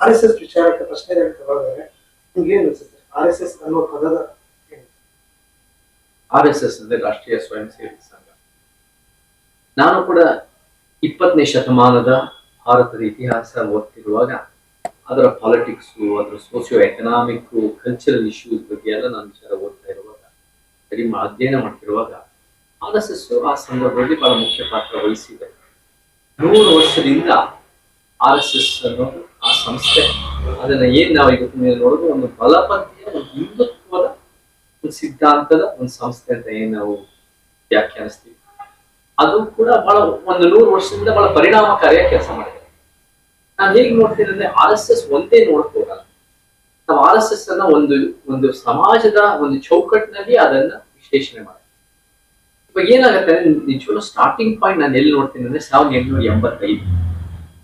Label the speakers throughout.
Speaker 1: R S S ವಿಚಾರಕ್ಕೆ ಪ್ರಶ್ನೆ ತಗೊಂಡ್ರೆ ನಿಮ್ಗೆ ಏನ್ ಅನ್ಸುತ್ತೆ? ಆರ್ ಎಸ್ ಎಸ್ ಅನ್ನೋ ಪದದ?
Speaker 2: ಆರ್ ಎಸ್ ಎಸ್ ಅಂದ್ರೆ ರಾಷ್ಟ್ರೀಯ ಸ್ವಯಂ ಸೇವಕ ಸಂಘ. ನಾನು ಕೂಡ ಇಪ್ಪತ್ತನೇ ಶತಮಾನದ ಭಾರತದ ಇತಿಹಾಸ ಓದ್ತಿರುವಾಗ ಅದರ ಪಾಲಿಟಿಕ್ಸ್ ಅದರ ಸೋಷಿಯೋ ಎಕನಾಮಿಕ್ ಕಲ್ಚರಲ್ ಇಶ್ಯೂಸ್ ಬಗ್ಗೆ ಎಲ್ಲ ನಾನು ವಿಚಾರ ಓದ್ತಾ ಇರುವಾಗ, ಸರಿ ಅಧ್ಯಯನ ಮಾಡ್ತಿರುವಾಗ ಆರ್ ಎಸ್ ಎಸ್ ಆ ಸಂದರ್ಭದಲ್ಲಿ ಬಹಳ ಮುಖ್ಯ ಪಾತ್ರ ವಹಿಸಿದೆ ನೂರು ವರ್ಷದಿಂದ ಆರ್ ಎಸ್ ಎಸ್ ಅನ್ನೋದು ಆ ಸಂಸ್ಥೆ, ಅದನ್ನ ಏನ್ ನಾವು ಇವತ್ತು ಮೇಲೆ ಒಂದು ಬಲಪಂಥೀಯ, ಒಂದು ಹಿಂದುತ್ವದ ಒಂದು ಸಿದ್ಧಾಂತದ ಒಂದು ಸಂಸ್ಥೆ ಅಂತ ಏನ್ ನಾವು ವ್ಯಾಖ್ಯಾನಿಸ್ತೀವಿ. ಅದು ಕೂಡ ಬಹಳ ಒಂದು ನೂರು ವರ್ಷದಿಂದ ಬಹಳ ಪರಿಣಾಮಕಾರಿಯಾಗಿ ಕೆಲಸ ಮಾಡಿದೆ. ನಾನು ಹೇಗೆ ನೋಡ್ತೀನಿ ಅಂದ್ರೆ ಆರ್ ಎಸ್ ಎಸ್ ಒಂದೇ ನೋಡ್ಕೋಗಲ್ಲ ನಾವು ಆರ್ ಎಸ್ ಎಸ್ ಅನ್ನ ಒಂದು ಒಂದು ಸಮಾಜದ ಒಂದು ಚೌಕಟ್ಟಿನಲ್ಲಿ ಅದನ್ನ ವಿಶ್ಲೇಷಣೆ ಮಾಡಿ. ಇವಾಗ ಏನಾಗುತ್ತೆ ನಿಜವಾಗ್ಲೂ ಸ್ಟಾರ್ಟಿಂಗ್ ಪಾಯಿಂಟ್ ನಾನು ಎಲ್ಲಿ ನೋಡ್ತೀನಿ ಅಂದ್ರೆ ಸಾವಿರದ ಎಂಟುನೂರ ಎಂಬತ್ತೈದು.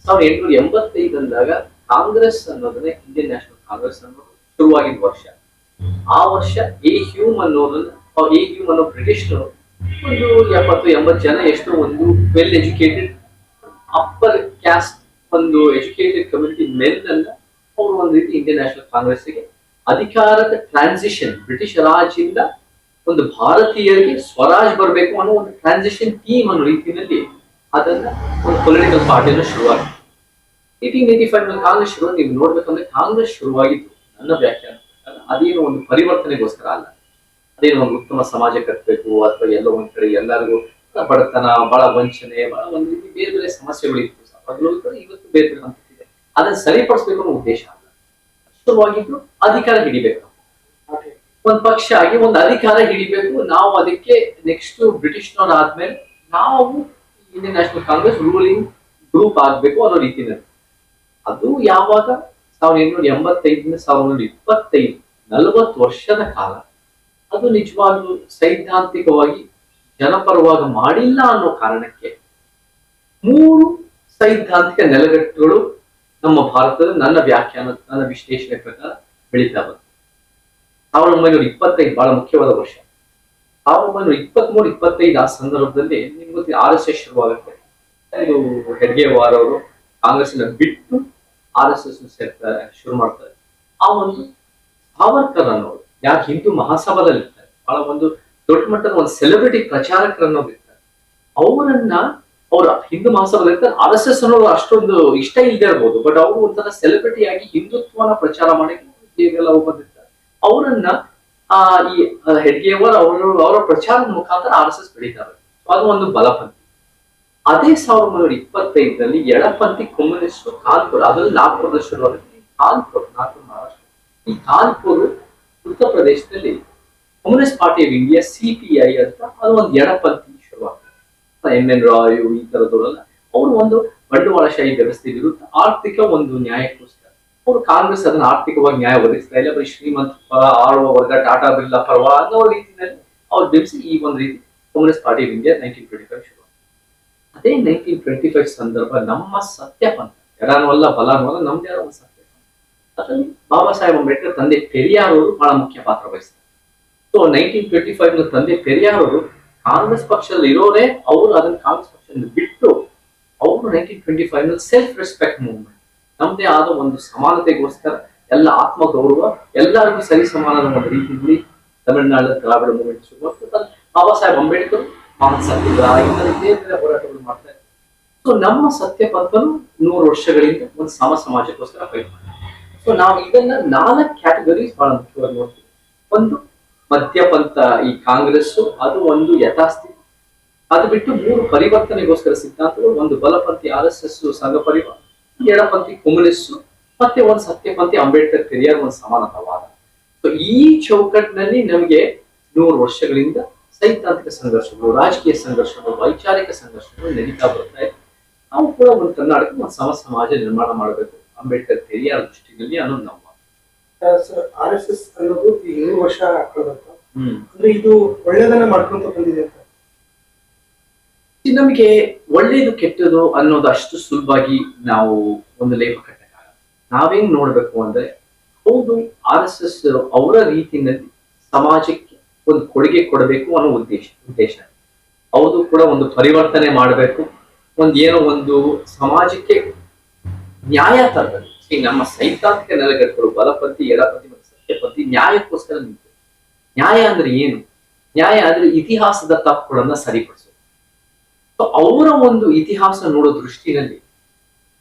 Speaker 2: ಸಾವಿರದ ಎಂಟುನೂರ ಎಂಬತ್ತೈದು ಅಂದಾಗ ಕಾಂಗ್ರೆಸ್ ಅನ್ನೋದನ್ನ ಇಂಡಿಯನ್ ನ್ಯಾಷನಲ್ ಕಾಂಗ್ರೆಸ್ ಅನ್ನೋದು ಶುರುವಾಗಿದ್ದ ವರ್ಷ. ಆ ವರ್ಷ ಎ ಹ್ಯೂಮ್ ಅನ್ನೋದನ್ನ ಎ ಹ್ಯೂಮ್ ಅನ್ನೋ ಬ್ರಿಟಿಷ್ ಒಂದು ಎಪ್ಪತ್ತು, ಎಂಬತ್ತು ಜನ ಎಷ್ಟು ಒಂದು ವೆಲ್ ಎಜುಕೇಟೆಡ್ ಅಪ್ಪರ್ ಕ್ಯಾಸ್ಟ್ ಒಂದು ಎಜುಕೇಟೆಡ್ ಕಮ್ಯುನಿಟಿ ಮೆನ್ ಅನ್ನ ಅವರು ಒಂದು ರೀತಿ ಇಂಡಿಯನ್ ನ್ಯಾಷನಲ್ ಕಾಂಗ್ರೆಸ್ಗೆ ಅಧಿಕಾರದ ಟ್ರಾನ್ಸಿಷನ್ ಬ್ರಿಟಿಷ್ ರಾಜ್ಯದಿಂದ ಒಂದು ಭಾರತೀಯರಿಗೆ ಸ್ವರಾಜ್ ಬರಬೇಕು ಅನ್ನೋ ಒಂದು ಟ್ರಾನ್ಸಿಷನ್ ಟೀಮ್ ಅನ್ನೋ ರೀತಿಯಲ್ಲಿ ಅದನ್ನ ಒಂದು ಪೊಲಿಟಿಕಲ್ ಪಾರ್ಟಿಯನ್ನು ಶುರುವಾಗಿದೆ. ಏಯ್ಟೀನ್ ಏಯ್ಟಿ ಫೈವ್ನಲ್ಲಿ ಕಾಂಗ್ರೆಸ್ ಶುರು ನೀವು ನೋಡ್ಬೇಕಂದ್ರೆ ಕಾಂಗ್ರೆಸ್ ಶುರುವಾಗಿತ್ತು ನನ್ನ ವ್ಯಾಖ್ಯಾನ ಅದೇನು ಒಂದು ಪರಿವರ್ತನೆಗೋಸ್ಕರ ಅಲ್ಲ. ಅದೇನು ಒಂದು ಉತ್ತಮ ಸಮಾಜ ಕಟ್ಟಬೇಕು, ಅಥವಾ ಎಲ್ಲೋ ಒಂದ್ ಕಡೆ ಎಲ್ಲರಿಗೂ ಬಡತನ ಬಹಳ ವಂಚನೆ ಬಹಳ ಒಂದು ರೀತಿ ಬೇರೆ ಬೇರೆ ಸಮಸ್ಯೆಗಳು ಇತ್ತು ಅವಾಗಲೂ ಇವತ್ತು ಬೇರೆ ಬೇರೆ ಇದೆ ಅದನ್ನ ಸರಿಪಡಿಸ್ಬೇಕು ಅನ್ನೋ ಉದ್ದೇಶ ಅಲ್ಲ. ಶುರುವಾಗಿದ್ರು ಅಧಿಕಾರ ಹಿಡಿಬೇಕು. ಒಂದ್ ಪಕ್ಷ ಆಗಿ ಒಂದು ಅಧಿಕಾರ ಹಿಡಿಬೇಕು. ನಾವು ಅದಕ್ಕೆ ನೆಕ್ಸ್ಟ್ ಬ್ರಿಟಿಷ್ನವ್ರು ಆದ್ಮೇಲೆ ನಾವು Indian National Congress ruling group ಆಗ್ಬೇಕು ಅನ್ನೋ ರೀತಿನಲ್ಲಿ ಅದು ಯಾವಾಗ? ಸಾವಿರದ ಎಂಟುನೂರ ಎಂಬತ್ತೈದರಿಂದ ಸಾವಿರದ ಒಂಬೈನೂರ ಇಪ್ಪತ್ತೈದು ನಲವತ್ತು ವರ್ಷದ ಕಾಲ. ಅದು ನಿಜವಾಗ್ಲೂ ಸೈದ್ಧಾಂತಿಕವಾಗಿ ಜನಪರವಾಗಿ ಮಾಡಿಲ್ಲ ಅನ್ನೋ ಕಾರಣಕ್ಕೆ ಮೂರು ಸೈದ್ಧಾಂತಿಕ ನೆಲೆಗಟ್ಟುಗಳು ನಮ್ಮ ಭಾರತದ ನನ್ನ ವ್ಯಾಖ್ಯಾನ, ನನ್ನ ವಿಶ್ಲೇಷಣೆ ಪ್ರಕಾರ ಬೆಳೀತಾ ಬಂತು. ಸಾವಿರದ ಒಂಬೈನೂರ ಇಪ್ಪತ್ತೈದು ಬಹಳ ಮುಖ್ಯವಾದ ವರ್ಷ. ಸಾವಿರದ ಒಂಬೈನೂರ ಇಪ್ಪತ್ಮೂರು, ಇಪ್ಪತ್ತೈದು ಆ ಸಂದರ್ಭದಲ್ಲಿ ನಿಮ್ಗೆ ಆರ್ ಎಸ್ ಎಸ್ ಶುರುವಾಗುತ್ತೆ. ಹೆಡ್ಗೇವಾರ್ ಅವರು ಕಾಂಗ್ರೆಸ್ನ ಬಿಟ್ಟು ಆರ್ ಎಸ್ ಎಸ್ ಸೇರ್ತಾರೆ, ಶುರು ಮಾಡ್ತಾರೆ. ಆ ಒಂದು ಸಾವರ್ಕರ್ ಅನ್ನೋರು ಯಾರು ಹಿಂದೂ ಮಹಾಸಭಾದಲ್ಲಿ ಇರ್ತಾರೆ, ಬಹಳ ಒಂದು ದೊಡ್ಡ ಮಟ್ಟದ ಒಂದು ಸೆಲೆಬ್ರಿಟಿ ಪ್ರಚಾರಕರು ಅನ್ನೋರು ಇರ್ತಾರೆ ಅವರನ್ನ ಅವ್ರ ಹಿಂದೂ ಮಹಾಸಭಾದಲ್ಲಿ ಇರ್ತಾರೆ, ಆರ್ ಎಸ್ ಎಸ್ ಅನ್ನೋರು ಅಷ್ಟೊಂದು ಇಷ್ಟ ಇಲ್ಲದೆ ಇರ್ಬೋದು ಬಟ್ ಅವರು ಒಂಥರ ಸೆಲೆಬ್ರಿಟಿ ಆಗಿ ಹಿಂದುತ್ವನ ಪ್ರಚಾರ ಮಾಡಿ ಬಂದಿರ್ತಾರೆ. ಅವರನ್ನ, ಆ, ಈ ಹೆಡ್ಗೇವರ್ ಅವರು, ಅವರ ಪ್ರಚಾರದ ಮುಖಾಂತರ ಆರ್ ಎಸ್ ಎಸ್ ಬೆಳೀತಾರೆ. ಅದು ಒಂದು ಬಲಪಂಥಿ. ಅದೇ ಸಾವಿರದ ಒಂಬೈನೂರ ಇಪ್ಪತ್ತೈದರಲ್ಲಿ ಎಡಪಂಥಿ ಕಮ್ಯುನಿಸ್ಟ್ ಕಾನ್ಪುರ್, ಅದರಲ್ಲಿ ನಾಗ್ಪುರದ ಶುರುವಾಗುತ್ತೆ ಕಾನ್ಪುರ್ ನಾಗ್ಪುರ್ ಮಹಾರಾಷ್ಟ್ರ. ಈ ಕಾನ್ಪುರ್ ಉತ್ತರ ಪ್ರದೇಶದಲ್ಲಿ Communist Party of India CPI ಅಂತ ಅದು ಒಂದು ಎಡಪಂಥಿ ಶುರುವಾಗ್ತದೆ ಎಂ ಎನ್ ರಾಯ್, ಈ ತರದವರೆಲ್ಲ, ಅವರು ಒಂದು ಬಂಡವಾಳಶಾಹಿ ವ್ಯವಸ್ಥೆ ವಿರುದ್ಧ ಆರ್ಥಿಕ ಒಂದು ನ್ಯಾಯಕ್ಕೋಸ್ಕರ. ಅವರು ಕಾಂಗ್ರೆಸ್ ಅದನ್ನ ಆರ್ಥಿಕವಾಗಿ ನ್ಯಾಯ ಒದಗಿಸ್ತಾ ಇಲ್ಲ. ಬರೀ ಶ್ರೀಮಂತ ಪರ, ಆಳುವ ವರ್ಗ, ಟಾಟಾ ಬಿರ್ಲಾ ಪರವ ಅನ್ನೋ ರೀತಿಯಲ್ಲಿ ಅವ್ರು ಬಿಡಿಸಿ ಈ ಒಂದು ರೀತಿ Congress Party of India nineteen twenty five ಶುರು ಅದೇ ನೈನ್ಟೀನ್ ಟ್ವೆಂಟಿ ಫೈವ್ ಸಂದರ್ಭ ನಮ್ಮ ಸತ್ಯಪಂಥ ಎಡನೂ ಅಲ್ಲ, ಬಲಾನು ಅಲ್ಲ, ನಮ್ದೇ ಆದ ಒಂದು ಸತ್ಯಪಂಥ ಅದರಲ್ಲಿ ಬಾಬಾ ಸಾಹೇಬ್ ಅಂಬೇಡ್ಕರ್ ತಂದೆ ಪೆರಿಯಾರ್ ಅವರು ಬಹಳ ಮುಖ್ಯ ಪಾತ್ರ ವಹಿಸ್ತಾರೆ ಸೊ ನೈನ್ಟೀನ್ ಟ್ವೆಂಟಿ ಫೈವ್ನ ತಂದೆ ಪೆರಿಯಾರ್ ಅವರು ಕಾಂಗ್ರೆಸ್ ಪಕ್ಷದಲ್ಲಿ ಇರೋರೇ ಅವರು ಅದನ್ನ ಕಾಂಗ್ರೆಸ್ ಪಕ್ಷದಲ್ಲಿ ಬಿಟ್ಟು ಅವರು ನೈನ್ಟೀನ್ ಟ್ವೆಂಟಿ ಫೈವ್ನಲ್ಲಿ ಸೆಲ್ಫ್ ರೆಸ್ಪೆಕ್ಟ್ ಮೂವ್ಮೆಂಟ್ ನಮ್ದೇ ಆದ ಒಂದು ಸಮಾನತೆಗೋಸ್ಕರ ಎಲ್ಲ ಆತ್ಮ ಗೌರವ ಎಲ್ಲರಿಗೂ ಸರಿ ಸಮಾನದ ಒಂದು ರೀತಿಯಲ್ಲಿ ತಮಿಳುನಾಡಿನ ದ್ರಾವಿಡ ಮೂವ್ಮೆಂಟ್ ಶುರು ಬಾಬಾ ಸಾಹೇಬ್ ಅಂಬೇಡ್ಕರ್ ಹೋರಾಟಗಳು ಮಾಡ್ತಾರೆ ಸೊ ನಮ್ಮ ಸತ್ಯ ಪಂಥನು ನೂರು ವರ್ಷಗಳಿಂದ ಒಂದು ಸಮ ಸಮಾಜಕ್ಕೋಸ್ಕರ ಫೈಟ್ ಮಾಡ್ತಾರೆ. ಸೊ ನಾವು ಇದನ್ನ ನಾಲ್ಕು ಕ್ಯಾಟಗರೀಸ್ ಬಹಳ ಮುಖ್ಯವಾಗಿ ನೋಡ್ತೀವಿ. ಒಂದು ಮಧ್ಯಪಂಥ ಈ ಕಾಂಗ್ರೆಸ್ ಅದು ಒಂದು ಯಥಾಸ್ಥಿತಿ. ಅದು ಬಿಟ್ಟು ಮೂರು ಪರಿವರ್ತನೆಗೋಸ್ಕರ ಸಿದ್ಧಾಂತಗಳು, ಒಂದು ಬಲಪಂಥಿ ಆರ್ ಎಸ್ ಎಸ್ ಸಂಘ ಪರಿವಾರ, ಎಡಪಂಥಿ ಕಮ್ಯುನಿಸ್ಟ್, ಮತ್ತೆ ಒಂದು ಸತ್ಯಪಂಥಿ ಅಂಬೇಡ್ಕರ್ ಪೆರಿಯಾರ್ ಒಂದು ಸಮಾನತಾವಾದ. ಸೊ ಈ ಚೌಕಟ್ಟಿನಲ್ಲಿ ನಮಗೆ ನೂರು ವರ್ಷಗಳಿಂದ ಸೈದ್ಧಾಂತಿಕ ಸಂಘರ್ಷಗಳು ರಾಜಕೀಯ ಸಂಘರ್ಷಗಳು ವೈಚಾರಿಕ ಸಂಘರ್ಷಗಳು ನಡೀತಾ ಬರ್ತಾ ಇದೆ ನಾವು ಕೂಡ ಒಂದು ಕರ್ನಾಟಕ ಒಂದು ಸಮ ಸಮಾಜ ನಿರ್ಮಾಣ ಮಾಡಬೇಕು. ಅಂಬೇಡ್ಕರ್ ಪೆರಿಯಾರ್ ದೃಷ್ಟಿನಲ್ಲಿ ಅನ್ನೋದು ನಮ್ಮ
Speaker 1: ಸರ್ ಆರ್ ಎಸ್ ಎಸ್ ಅನ್ನೋದು ಏಳು ವರ್ಷ ಅಂದ್ರೆ ಇದು ಒಳ್ಳೇದನ್ನ ಮಾಡ್ಕೊಂತ ಬಂದಿದೆ ಅಂತ.
Speaker 2: ನಮಗೆ ಒಳ್ಳೇದು ಕೆಟ್ಟದು ಅನ್ನೋದು ಅಷ್ಟು ಸುಲಭವಾಗಿ ನಾವು ಒಂದು ಲೇಪ ಕಟ್ಟಕ್ಕಾಗಲ್ಲ ನಾವೇನ್ ನೋಡ್ಬೇಕು ಅಂದ್ರೆ ಹೌದು ಆರ್ ಎಸ್ ಎಸ್ ಅವರ ರೀತಿಯಲ್ಲಿ ಸಮಾಜಕ್ಕೆ ಒಂದು ಕೊಡುಗೆ ಕೊಡಬೇಕು ಅನ್ನೋ ಉದ್ದೇಶ ಉದ್ದೇಶ. ಅವರು ಕೂಡ ಒಂದು ಪರಿವರ್ತನೆ ಮಾಡಬೇಕು. ಒಂದು ಏನೋ ಒಂದು ಸಮಾಜಕ್ಕೆ ನ್ಯಾಯ ತರಬೇಕು. ಈ ನಮ್ಮ ಸೈದ್ಧಾಂತಿಕ ನೆಲೆಗಟ್ಟುಗಳು ಬಲಪತಿ ಎಡಪತಿ ಮತ್ತು ಸತ್ಯಪಂಥಿ ನ್ಯಾಯಕ್ಕೋಸ್ಕರ ನಿಂತು. ನ್ಯಾಯ ಅಂದ್ರೆ ಏನು? ನ್ಯಾಯ ಅಂದ್ರೆ ಇತಿಹಾಸದ ತಪ್ಪುಗಳನ್ನ ಸರಿಪಡಿಸೋದು. ಸೊ ಅವರ ಒಂದು ಇತಿಹಾಸ ನೋಡೋ ದೃಷ್ಟಿನಲ್ಲಿ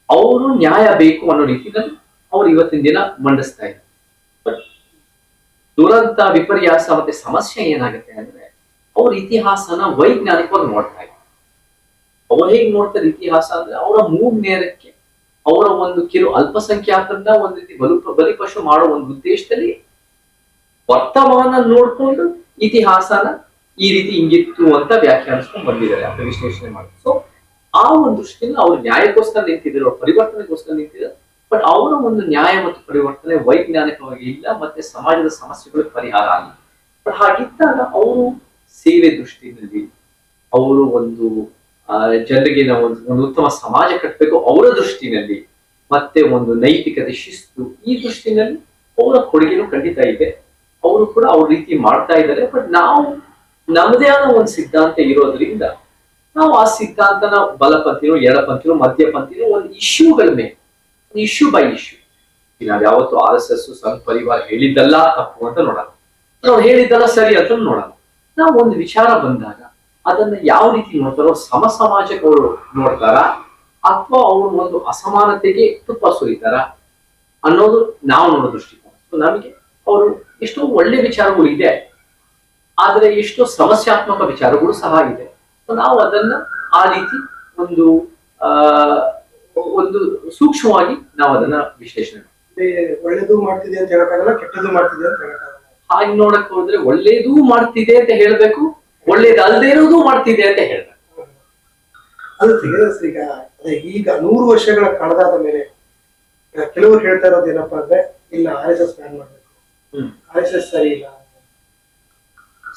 Speaker 2: ಅವರು ನ್ಯಾಯ ಬೇಕು ಅನ್ನೋ ರೀತಿಯಲ್ಲಿ ಅವ್ರು ಇವತ್ತಿನ ದಿನ ಮಂಡಿಸ್ತಾ ಇದ್ದಾರೆ. ದುರಂತ ವಿಪರ್ಯಾಸ ಮತ್ತೆ ಸಮಸ್ಯೆ ಏನಾಗುತ್ತೆ ಅಂದ್ರೆ, ಅವ್ರ ಇತಿಹಾಸನ ವೈಜ್ಞಾನಿಕವಾಗಿ ನೋಡ್ತಾ ಇದ್ದಾರೆ. ಅವ್ರು ಹೇಗ್ ನೋಡ್ತಾರೆ ಇತಿಹಾಸ ಅಂದ್ರೆ, ಅವರ ಮೂಗ್ ನೇರಕ್ಕೆ ಅವರ ಒಂದು ಕೆಲವು ಅಲ್ಪಸಂಖ್ಯಾತರನ್ನ ಒಂದ್ ರೀತಿ ಬಲು ಬಲಿಪಶು ಮಾಡೋ ಒಂದು ಉದ್ದೇಶದಲ್ಲಿ ವರ್ತಮಾನ ನೋಡ್ಕೊಂಡು ಇತಿಹಾಸನ ಈ ರೀತಿ ಹಿಂಗಿತ್ತು ಅಂತ ವ್ಯಾಖ್ಯಾನಿಸ್ಕೊಂಡು ಬಂದಿದ್ದಾರೆ ಅಂತ ವಿಶ್ಲೇಷಣೆ ಮಾಡಿ ಸೊ ಆ ಒಂದು ದೃಷ್ಟಿಯಿಂದ ಅವ್ರು ನ್ಯಾಯಕ್ಕೋಸ್ಕರ ನಿಂತಿದ್ರು ಅವ್ರ ಪರಿವರ್ತನೆಗೋಸ್ಕರ ನಿಂತಿದ್ದಾರೆ. ಬಟ್ ಅವರ ಒಂದು ನ್ಯಾಯ ಮತ್ತು ಪರಿವರ್ತನೆ ವೈಜ್ಞಾನಿಕವಾಗಿ ಇಲ್ಲ, ಮತ್ತೆ ಸಮಾಜದ ಸಮಸ್ಯೆಗಳು ಪರಿಹಾರ ಆಗಿಲ್ಲ. ಬಟ್ ಹಾಗಿದ್ದಾಗ ಅವರು ಸೇವೆ ದೃಷ್ಟಿಯಲ್ಲಿ ಅವರು ಒಂದು ಜನರಿಗೆ ನಾವು ಒಂದು ಒಂದು ಉತ್ತಮ ಸಮಾಜ ಕಟ್ಟಬೇಕು ಅವರ ದೃಷ್ಟಿನಲ್ಲಿ, ಮತ್ತೆ ಒಂದು ನೈತಿಕತೆ, ಶಿಸ್ತು ಈ ದೃಷ್ಟಿನಲ್ಲಿ ಅವರ ಕೊಡುಗೆನೂ ಖಂಡಿತ ಇದೆ. ಅವರು ಕೂಡ ಅವ್ರ ರೀತಿ ಮಾಡ್ತಾ ಇದ್ದಾರೆ. ಬಟ್ ನಾವು ನಮ್ಮದೇ ಆದ ಒಂದು ಸಿದ್ಧಾಂತ ಇರೋದ್ರಿಂದ ನಾವು ಆ ಸಿದ್ಧಾಂತನ ಬಲಪಂಥಿನೋ, ಎಡಪಂಥಿನೋ, ಮಧ್ಯಪಂಥಿನೋ ಒಂದು ಇಶ್ಯೂಗಳ ಮೇಲೆ ಇಶ್ಯೂ ಬೈ ಇಶ್ಯೂ ನಾವ್ ಯಾವತ್ತು ಆರ್ ಎಸ್ ಎಸ್ ಸಂಘ ಪರಿವಾರ ಹೇಳಿದ್ದಲ್ಲ ತಪ್ಪು ಅಂತ ನೋಡೋಣ ನಾವು ಹೇಳಿದ್ದಲ್ಲ ಸರಿ ಅಂತ ನೋಡೋಣ ನಾವು ಒಂದು ವಿಚಾರ ಬಂದಾಗ ಅದನ್ನ ಯಾವ ರೀತಿ ನೋಡ್ತಾರೋ ಸಮ ಸಮಾಜಕ್ಕೆ ನೋಡ್ತಾರ ಅಥವಾ ಅವರು ಒಂದು ಅಸಮಾನತೆಗೆ ತುಪ್ಪ ಸುರಿತಾರ ಅನ್ನೋದು ನಾವು ನೋಡೋ ದೃಷ್ಟಿಕೋನ. ಸೊ ನಮಗೆ ಅವರು ಎಷ್ಟೋ ಒಳ್ಳೆ ವಿಚಾರಗಳು ಇದೆ, ಆದರೆ ಎಷ್ಟೋ ಸಮಸ್ಯಾತ್ಮಕ ವಿಚಾರಗಳು ಸಹ ಇದೆ. ಸೊ ನಾವು ಅದನ್ನ ಆ ರೀತಿ ಒಂದು, ಆ ಒಂದು ಸೂಕ್ಷ್ಮವಾಗಿ ನಾವು ಅದನ್ನ ವಿಶ್ಲೇಷಣೆ
Speaker 1: ಒಳ್ಳೇದು ಮಾಡ್ತಿದೆ ಅಂತ ಹೇಳಕ್ಕಾಗಲ್ಲ ಕೆಟ್ಟದ್ದು ಮಾಡ್ತಿದೆ ಅಂತ ಹೇಳಕ್ಕಾಗಲ್ಲ
Speaker 2: ಹಾಗೆ ನೋಡಕ್ ಹೋದ್ರೆ ಒಳ್ಳೇದು ಮಾಡ್ತಿದೆ ಅಂತ ಹೇಳ್ಬೇಕು ಒಳ್ಳೇದಲ್ದೇ ಇರೋದು ಮಾಡ್ತಿದೆ ಅಂತ ಹೇಳ್ಬೇಕು.
Speaker 1: ಅದು ಈಗ ಅದೇ ಈಗ ನೂರು ವರ್ಷಗಳ ಕಳೆದಾದ ಮೇಲೆ ಕೆಲವರು ಹೇಳ್ತಾ ಇರೋದು ಏನಪ್ಪಾ ಅಂದ್ರೆ ಇಲ್ಲ ಆರ್ ಎಸ್ ಎಸ್ ಬ್ಯಾನ್ ಮಾಡ್ಬೇಕು. ಆರ್ ಎಸ್ ಎಸ್ ಸರಿ ಇಲ್ಲ.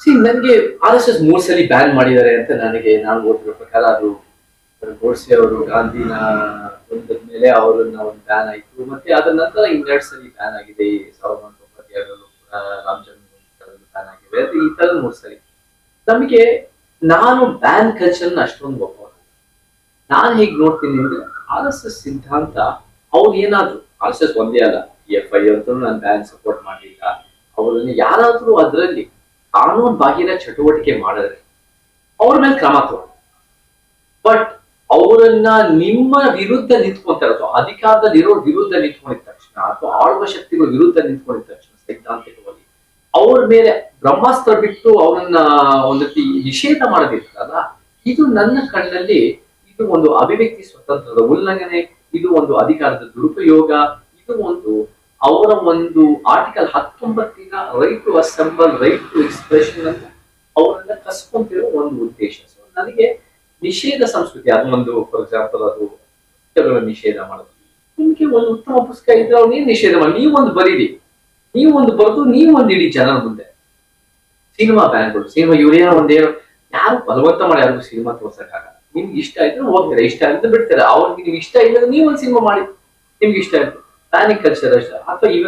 Speaker 2: ಸಿ ನನಗೆ ಆರ್ ಎಸ್ ಎಸ್ ಮೂರ್ ಸಲ ಬ್ಯಾನ್ ಮಾಡಿದ್ದಾರೆ ಅಂತ ನನಗೆ ನಾನು ಓದಿರೋ ಪ್ರಕಾರ ಅದು ಗೋಡ್ಸೆ ಅವರು ಗಾಂಧಿನ ಬಂದದ ಮೇಲೆ ಅವರನ್ನ ಒಂದು ಬ್ಯಾನ್ ಆಯ್ತು. ಮತ್ತೆ ಅದರ ನಂತರ ಇಂಗ್ಲೆಂಡ್ ಸರಿ ಬ್ಯಾನ್ ಆಗಿದೆ. ಈ ಸಾವಿರದ ಕೂಡ ರಾಮ್ ಜನ್ಮಭೂಮಿ ಬ್ಯಾನ್ ಆಗಿದೆ ಅದು ಈ ತರ ಮೂರ್ ಸರಿ ನಮಗೆ ನಾನು ಬ್ಯಾನ್ ಕಲ್ಚರ್ನ ಅಷ್ಟೊಂದು ಒಪ್ಪ ನಾನು ಹೇಗ್ ನೋಡ್ತೀನಿ ಅಂದ್ರೆ ಆರ್ ಎಸ್ ಎಸ್ ಸಿದ್ಧಾಂತ ಅವ್ರು ಏನಾದ್ರು, ಆರ್ ಎಸ್ ಎಸ್ ಒಂದೇ ಅಲ್ಲ ಎಫ್ ಐ ಅಂತೂ ನಾನು ಬ್ಯಾನ್ ಸಪೋರ್ಟ್ ಮಾಡಲಿಲ್ಲ. ಅವರನ್ನು ಯಾರಾದ್ರೂ ಅದರಲ್ಲಿ ಕಾನೂನು ಬಾಹಿರ ಚಟುವಟಿಕೆ ಮಾಡಿದ್ರೆ ಅವ್ರ ಮೇಲೆ ಕ್ರಮ ತಗೊಳ್ಳಿ. ಬಟ್ ಅವರನ್ನ ನಿಮ್ಮ ವಿರುದ್ಧ ನಿಂತ್ಕೊಂತಾರೆ. ಅಥವಾ ಅಧಿಕಾರದಲ್ಲಿರೋ ವಿರುದ್ಧ ನಿಂತ್ಕೊಂಡಿದ ತಕ್ಷಣ, ಅಥವಾ ಆಳುವ ಶಕ್ತಿಗಳ ವಿರುದ್ಧ ನಿಂತ್ಕೊಂಡಿದ ತಕ್ಷಣ ಸೈದ್ಧಾಂತಿಕವಾಗಿ, ಅವ್ರ ಮೇಲೆ ಬ್ರಹ್ಮಾಸ್ತ್ರ ಬಿಟ್ಟು ಅವರನ್ನ ಒಂದು ರೀತಿ ನಿಷೇಧ ಮಾಡಬೇಕಲ್ಲ ಇದು ನನ್ನ ಕಣ್ಣಲ್ಲಿ ಇದು ಒಂದು ಅಭಿವ್ಯಕ್ತಿ ಸ್ವತಂತ್ರದ ಉಲ್ಲಂಘನೆ, ಇದು ಒಂದು ಅಧಿಕಾರದ ದುರುಪಯೋಗ, ಇದು ಒಂದು ಅವರ ಒಂದು article ಹತ್ತೊಂಬತ್ತಿನ right to assemble, right to expression ಅಂತ ಅವರನ್ನ ಕಸ್ಕೊಂತಿರೋ ಒಂದು ಉದ್ದೇಶ. ಸೊ ನನಗೆ ನಿಷೇಧ ಸಂಸ್ಕೃತಿ, ಅದು ಒಂದು ಫಾರ್ ಎಕ್ಸಾಂಪಲ್ ಅದು ಪುಸ್ತಕಗಳ ನಿಷೇಧ ಮಾಡೋದು. ನಿಮಗೆ ಒಂದು ಉತ್ತಮ ಪುಸ್ತಕ ಇದ್ರೆ ಅವ್ರು ನೀವು ನಿಷೇಧ ಮಾಡಿ ನೀವು ಒಂದು ಬರೀರಿ. ನೀವು ಒಂದು ಬರೆದು ನೀವು ಒಂದು ಇಡೀ ಜನರ ಮುಂದೆ. ಸಿನಿಮಾ ಬ್ಯಾನ್ಗಳು ಸಿನಿಮಾ ಇವ್ರೇನೋ ಒಂದೇನೋ ಯಾರು ಬಲವಂತ ಮಾಡಿ, ಯಾರಿಗೂ ಸಿನಿಮಾ ತೋರ್ಸಕ್ಕಾಗಲ್ಲ ನಿಮ್ಗೆ ಇಷ್ಟ ಆಯ್ತು ಹೋಗ್ತಾರೆ, ಇಷ್ಟ ಆಯ್ತು ಬಿಡ್ತಾರೆ. ಅವ್ರಿಗೆ ನಿಮ್ಗೆ ಇಷ್ಟ ಇಲ್ಲ ನೀವು ಒಂದು ಸಿನಿಮಾ ಮಾಡಿ. ನಿಮ್ಗೆ ಇಷ್ಟ ಆಯ್ತು ಪ್ಯಾನಿಕ್ ಕಲ್ಚರ್ ಇಷ್ಟ ಅಥವಾ ಈಗ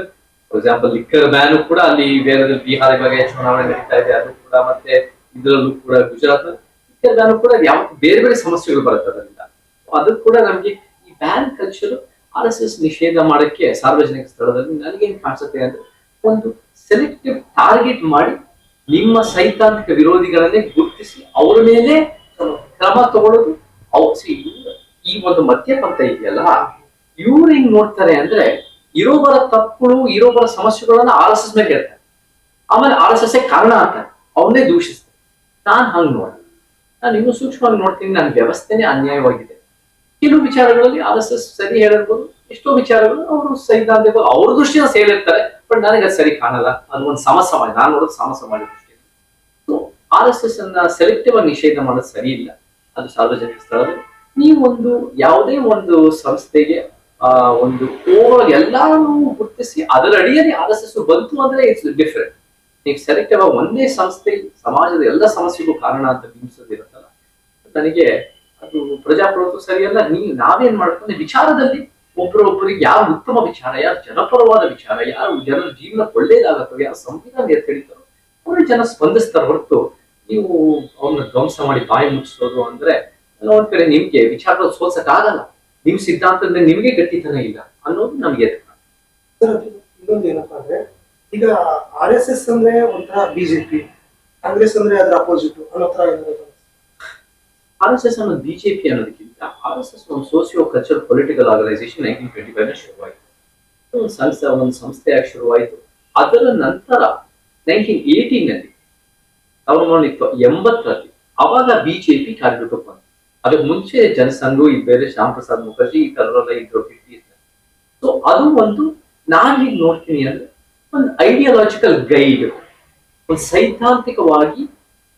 Speaker 2: ಫಾರ್ ಎಕ್ಸಾಂಪಲ್ ಲಿಕ್ಕರ್ ಬ್ಯಾನು ಕೂಡ ಅಲ್ಲಿ ಬೇರೆ ಬಿಹಾರ ಬಗ್ಗೆ ಚುನಾವಣೆ ನಡೀತಾ ಇದೆ. ಅದು ಕೂಡ ಮತ್ತೆ ಇದರಲ್ಲೂ ಕೂಡ ಗುಜರಾತ್ ಬ್ಯಾನು ಕೂಡ ಯಾವ ಬೇರೆ ಬೇರೆ ಸಮಸ್ಯೆಗಳು ಬರುತ್ತೆ ಅದರಿಂದ. ಅದು ಕೂಡ ನಮ್ಗೆ ಈ ban culture R S S ನಿಷೇಧ ಮಾಡಕ್ಕೆ ಸಾರ್ವಜನಿಕ ಸ್ಥಳದಲ್ಲಿ ನನಗೇನ್ ಕಾಣಿಸುತ್ತೆ ಅಂದ್ರೆ ಒಂದು ಸೆಲೆಕ್ಟಿವ್ ಟಾರ್ಗೆಟ್ ಮಾಡಿ ನಿಮ್ಮ ಸೈದ್ಧಾಂತಿಕ ವಿರೋಧಿಗಳನ್ನೇ ಗುರುತಿಸಿ ಅವರ ಮೇಲೆ ಕ್ರಮ ತಗೊಳ್ಳೋದು. ಈ ಒಂದು ಮದ್ಯಪಂಥ ಇದೆಯಲ್ಲ, ಇವ್ರು ಹೆಂಗ್ ನೋಡ್ತಾರೆ ಅಂದ್ರೆ ಇರೋಬರ ತಪ್ಪುಗಳು, ಇರೋಬರ ಸಮಸ್ಯೆಗಳನ್ನ ಆರ್ ಎಸ್ ಎಸ್ ಮೇಲೆ ಕೇಳ್ತಾರೆ ಆಮೇಲೆ ಆರ್ ಎಸ್ ಎಸ್ ಕಾರಣ ಅಂತ ಅವನ್ನೇ ದೂಷಿಸ್ತಾರೆ. ನಾನ್ ಹಂಗ್ ನೋಡ ನಾನು ಇನ್ನೂ ಸೂಕ್ಷ್ಮವಾಗಿ ನೋಡ್ತೀನಿ, ನನ್ನ ವ್ಯವಸ್ಥೆನೇ ಅನ್ಯಾಯವಾಗಿದೆ. ಕೆಲವು ವಿಚಾರಗಳಲ್ಲಿ ಆರ್ ಎಸ್ ಎಸ್ ಸರಿ ಹೇಳಿರ್ಬೋದು, ಎಷ್ಟೋ ವಿಚಾರಗಳು ಅವರು ಸೈದ್ಧಾಂತಿಕ ಅವ್ರ ದೃಷ್ಟಿನ ಸೇರಿರ್ತಾರೆ ಬಟ್ ನನಗೆ ಅದು ಸರಿ ಕಾಣಲ್ಲ. ಅದು ಒಂದು ಸಮ ಸಮಾಜ ನಾನು ನೋಡೋದು ಸಮ ಸಮಾಜ ದೃಷ್ಟಿ ಆರ್ ಎಸ್ ಎಸ್ ಅನ್ನ ಸೆಲೆಕ್ಟಿವ್ ಆಗಿ ನಿಷೇಧ ಮಾಡೋದು ಸರಿ ಇಲ್ಲ. ಅದು ಸಾರ್ವಜನಿಕ ಸ್ಥಳದಲ್ಲಿ ನೀವು ಒಂದು ಯಾವುದೇ ಒಂದು ಸಂಸ್ಥೆಗೆ, ಆ, ಒಂದು ಓವರ್ ಎಲ್ಲಾನು ಗುರುತಿಸಿ ಅದರ ಅಡಿಯಲ್ಲಿ ಆರ್ ಎಸ್ ಎಸ್ ಬಂತು ಅಂದ್ರೆ ಇಟ್ಸ್ ಡಿಫ್ರೆಂಟ್ ನೀವು ಸೆಲೆಕ್ಟಿವ್ ಆಗಿ ಒಂದೇ ಸಂಸ್ಥೆ, ಸಮಾಜದ ಎಲ್ಲ ಸಮಸ್ಯೆಗೂ ಕಾರಣ ಅಂತ ಬಿಂಬಿಸೋದಿರುತ್ತಲ್ಲ ನನಗೆ ಅದು ಪ್ರಜಾಪ್ರಭುತ್ವ ಸರಿಯಲ್ಲ ನೀವು ನಾವೇನ್ ಮಾಡ್ಕೊಂಡು? ವಿಚಾರದಲ್ಲಿ ಒಬ್ಬರೊಬ್ಬರಿಗೆ ಯಾರು ಉತ್ತಮ ವಿಚಾರ, ಯಾರು ಜನಪರವಾದ ವಿಚಾರ, ಯಾರು ಜನರ ಜೀವನ ಒಳ್ಳೇದಾಗತ್ತೋ ಯಾರು ಸಂವಿಧಾನ ಎತ್ತಿ ಹಿಡಿತಾರೋ ಅವ್ರಿಗೆ ಜನ ಸ್ಪಂದಿಸ್ತಾರ ಹೊರತು ನೀವು ಅವನ್ನ ಧ್ವಂಸ ಮಾಡಿ ಬಾಯಿ ಮುಚ್ಚಿಸೋದು ಅಂದ್ರೆ ಒಂದ್ ಕಡೆ ನಿಮ್ಗೆ ವಿಚಾರ ಸೋಸಕ್ ಆಗಲ್ಲ ನಿಮ್ ಸಿದ್ಧಾಂತ ಅಂದ್ರೆ ನಿಮ್ಗೆ ಗಟ್ಟಿತನ ಇಲ್ಲ ಅನ್ನೋದು ನಮ್ಗೆ
Speaker 1: ಇನ್ನೊಂದು ಏನಪ್ಪಾ ಅಂದ್ರೆ, ಈಗ ಆರ್ ಎಸ್ ಎಸ್ ಅಂದ್ರೆ ಒಂಥರ ಬಿಜೆಪಿ ಕಾಂಗ್ರೆಸ್ ಅಂದ್ರೆ ಅದ್ರ ಅಪೋಸಿಟ್ ಅನ್ನೋ ತರ
Speaker 2: ಆರ್ ಎಸ್ ಎಸ್ ಅನ್ನೋದು ಬಿಜೆಪಿ ಅನ್ನೋದಕ್ಕಿಂತ ಆರ್ ಎಸ್ ಎಸ್ ಒಂದು socio culture political organisation nineteen twenty five ಶುರುವಾಯಿತು. ಒಂದು ಸಂಸ್ಥೆ, ಒಂದು ಸಂಸ್ಥೆಯಾಗಿ ಶುರುವಾಯಿತು. ಅದರ ನಂತರ ನೈನ್ಟೀನ್ ಏಯ್ಟೀನ್ನಲ್ಲಿ ಸಾವಿರದ ಎಂಬತ್ತರಲ್ಲಿ ಅವಾಗ ಬಿಜೆಪಿ ಕಾರ್ಯರೂಪಕ್ಕೆ ಬಂತು. ಅದಕ್ಕೆ ಮುಂಚೆ ಜನಸಂಘು ಇದು ಬೇರೆ ಶ್ಯಾಮ್ ಪ್ರಸಾದ್ ಮುಖರ್ಜಿ ಈ ತರರೆಲ್ಲ ಇದ್ರು ಸೊ ಅದು ಒಂದು ನಾನ್ ಹೀಗೆ ನೋಡ್ತೀನಿ ಅಂದ್ರೆ ಒಂದು ಐಡಿಯಾಲಜಿಕಲ್ ಗೈಡ್ ಒಂದು ಸೈದ್ಧಾಂತಿಕವಾಗಿ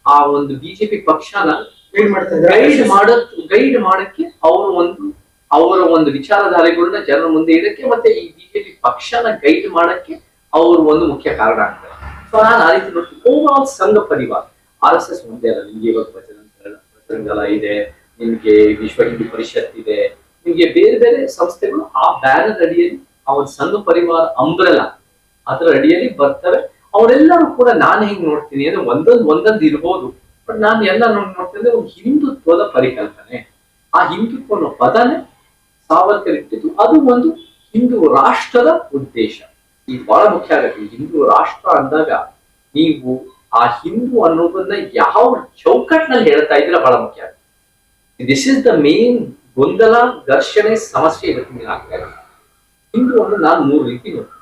Speaker 2: ಆ ಒಂದು ಬಿಜೆಪಿ ಪಕ್ಷನ ಗೈಡ್ ಮಾಡ ಗೈಡ್ ಮಾಡಕ್ಕೆ ಅವರು ಒಂದು, ಅವರ ಒಂದು ವಿಚಾರಧಾರೆಗಳನ್ನ ಜನರ ಮುಂದೆ ಇಡಕ್ಕೆ ಮತ್ತೆ ಈ ಬಿಜೆಪಿ ಪಕ್ಷನ ಗೈಡ್ ಮಾಡಕ್ಕೆ ಅವರು ಒಂದು ಮುಖ್ಯ ಕಾರಣ ಆಗ್ತಾರೆ. ಸೊ ನಾನು ಆ ರೀತಿ ನೋಡ್ತೀನಿ. ಓವರ್ ಸಂಘ ಪರಿವಾರ ಆರ್ ಎಸ್ ಎಸ್ ಒಂದೇ ಅಲ್ಲ, ನಿಮ್ಗೆ ಇವಾಗ ಬಜರಂಗಲ ಇದೆ, ನಿಮ್ಗೆ ವಿಶ್ವ ಹಿಂದೂ ಪರಿಷತ್ ಇದೆ, ನಿಮ್ಗೆ ಬೇರೆ ಬೇರೆ ಸಂಸ್ಥೆಗಳು ಆ ಬ್ಯಾನರ್ ಅಡಿಯಲ್ಲಿ ಆ ಒಂದು ಸಂಘ ಪರಿವಾರ ಅಂಬ್ರಲ್ಲ ಅದರ ಅಡಿಯಲ್ಲಿ ಬರ್ತವೆ ಅವರೆಲ್ಲರೂ ಕೂಡ ನಾನು ಹೆಂಗ್ ನೋಡ್ತೀನಿ ಅಂದ್ರೆ ಒಂದೊಂದು ಒಂದೊಂದು ಇರ್ಬೋದು. ಬಟ್ ನಾನು ಎಲ್ಲ ನೋಡ್- ನೋಡ್ತೀನಿ ಅಂದ್ರೆ ಒಂದು ಹಿಂದುತ್ವದ ಪರಿಕಲ್ಪನೆ. ಆ ಹಿಂದುತ್ವ ಅನ್ನೋ ಪದನೇ ಸಾವರ್ಕರ್ ಇಟ್ಟಿದ್ದು ಅದು ಒಂದು ಹಿಂದೂ ರಾಷ್ಟ್ರದ ಉದ್ದೇಶ. ಈ ಬಹಳ ಮುಖ್ಯ ಆಗತ್ತೆ. ಹಿಂದೂ ರಾಷ್ಟ್ರ ಅಂದಾಗ ನೀವು ಆ ಹಿಂದೂ ಅನ್ನೋದನ್ನ ಯಾವ ಚೌಕಟ್ಟಿನಲ್ಲಿ ಹೇಳ್ತಾ ಇದ್ರೆ ಬಹಳ ಮುಖ್ಯ ಆಗುತ್ತೆ. ದಿಸ್ ಇಸ್ ದ ಮೇನ್ ಗೊಂದಲ ಘರ್ಷಣೆ ಸಮಸ್ಯೆ ಇವತ್ತಿನ ಆಗ್ತಾ ಇದೆ ಹಿಂದೂ ಅನ್ನು ನಾನು ಮೂರು ರೀತಿ ನೋಡ್ತೀನಿ.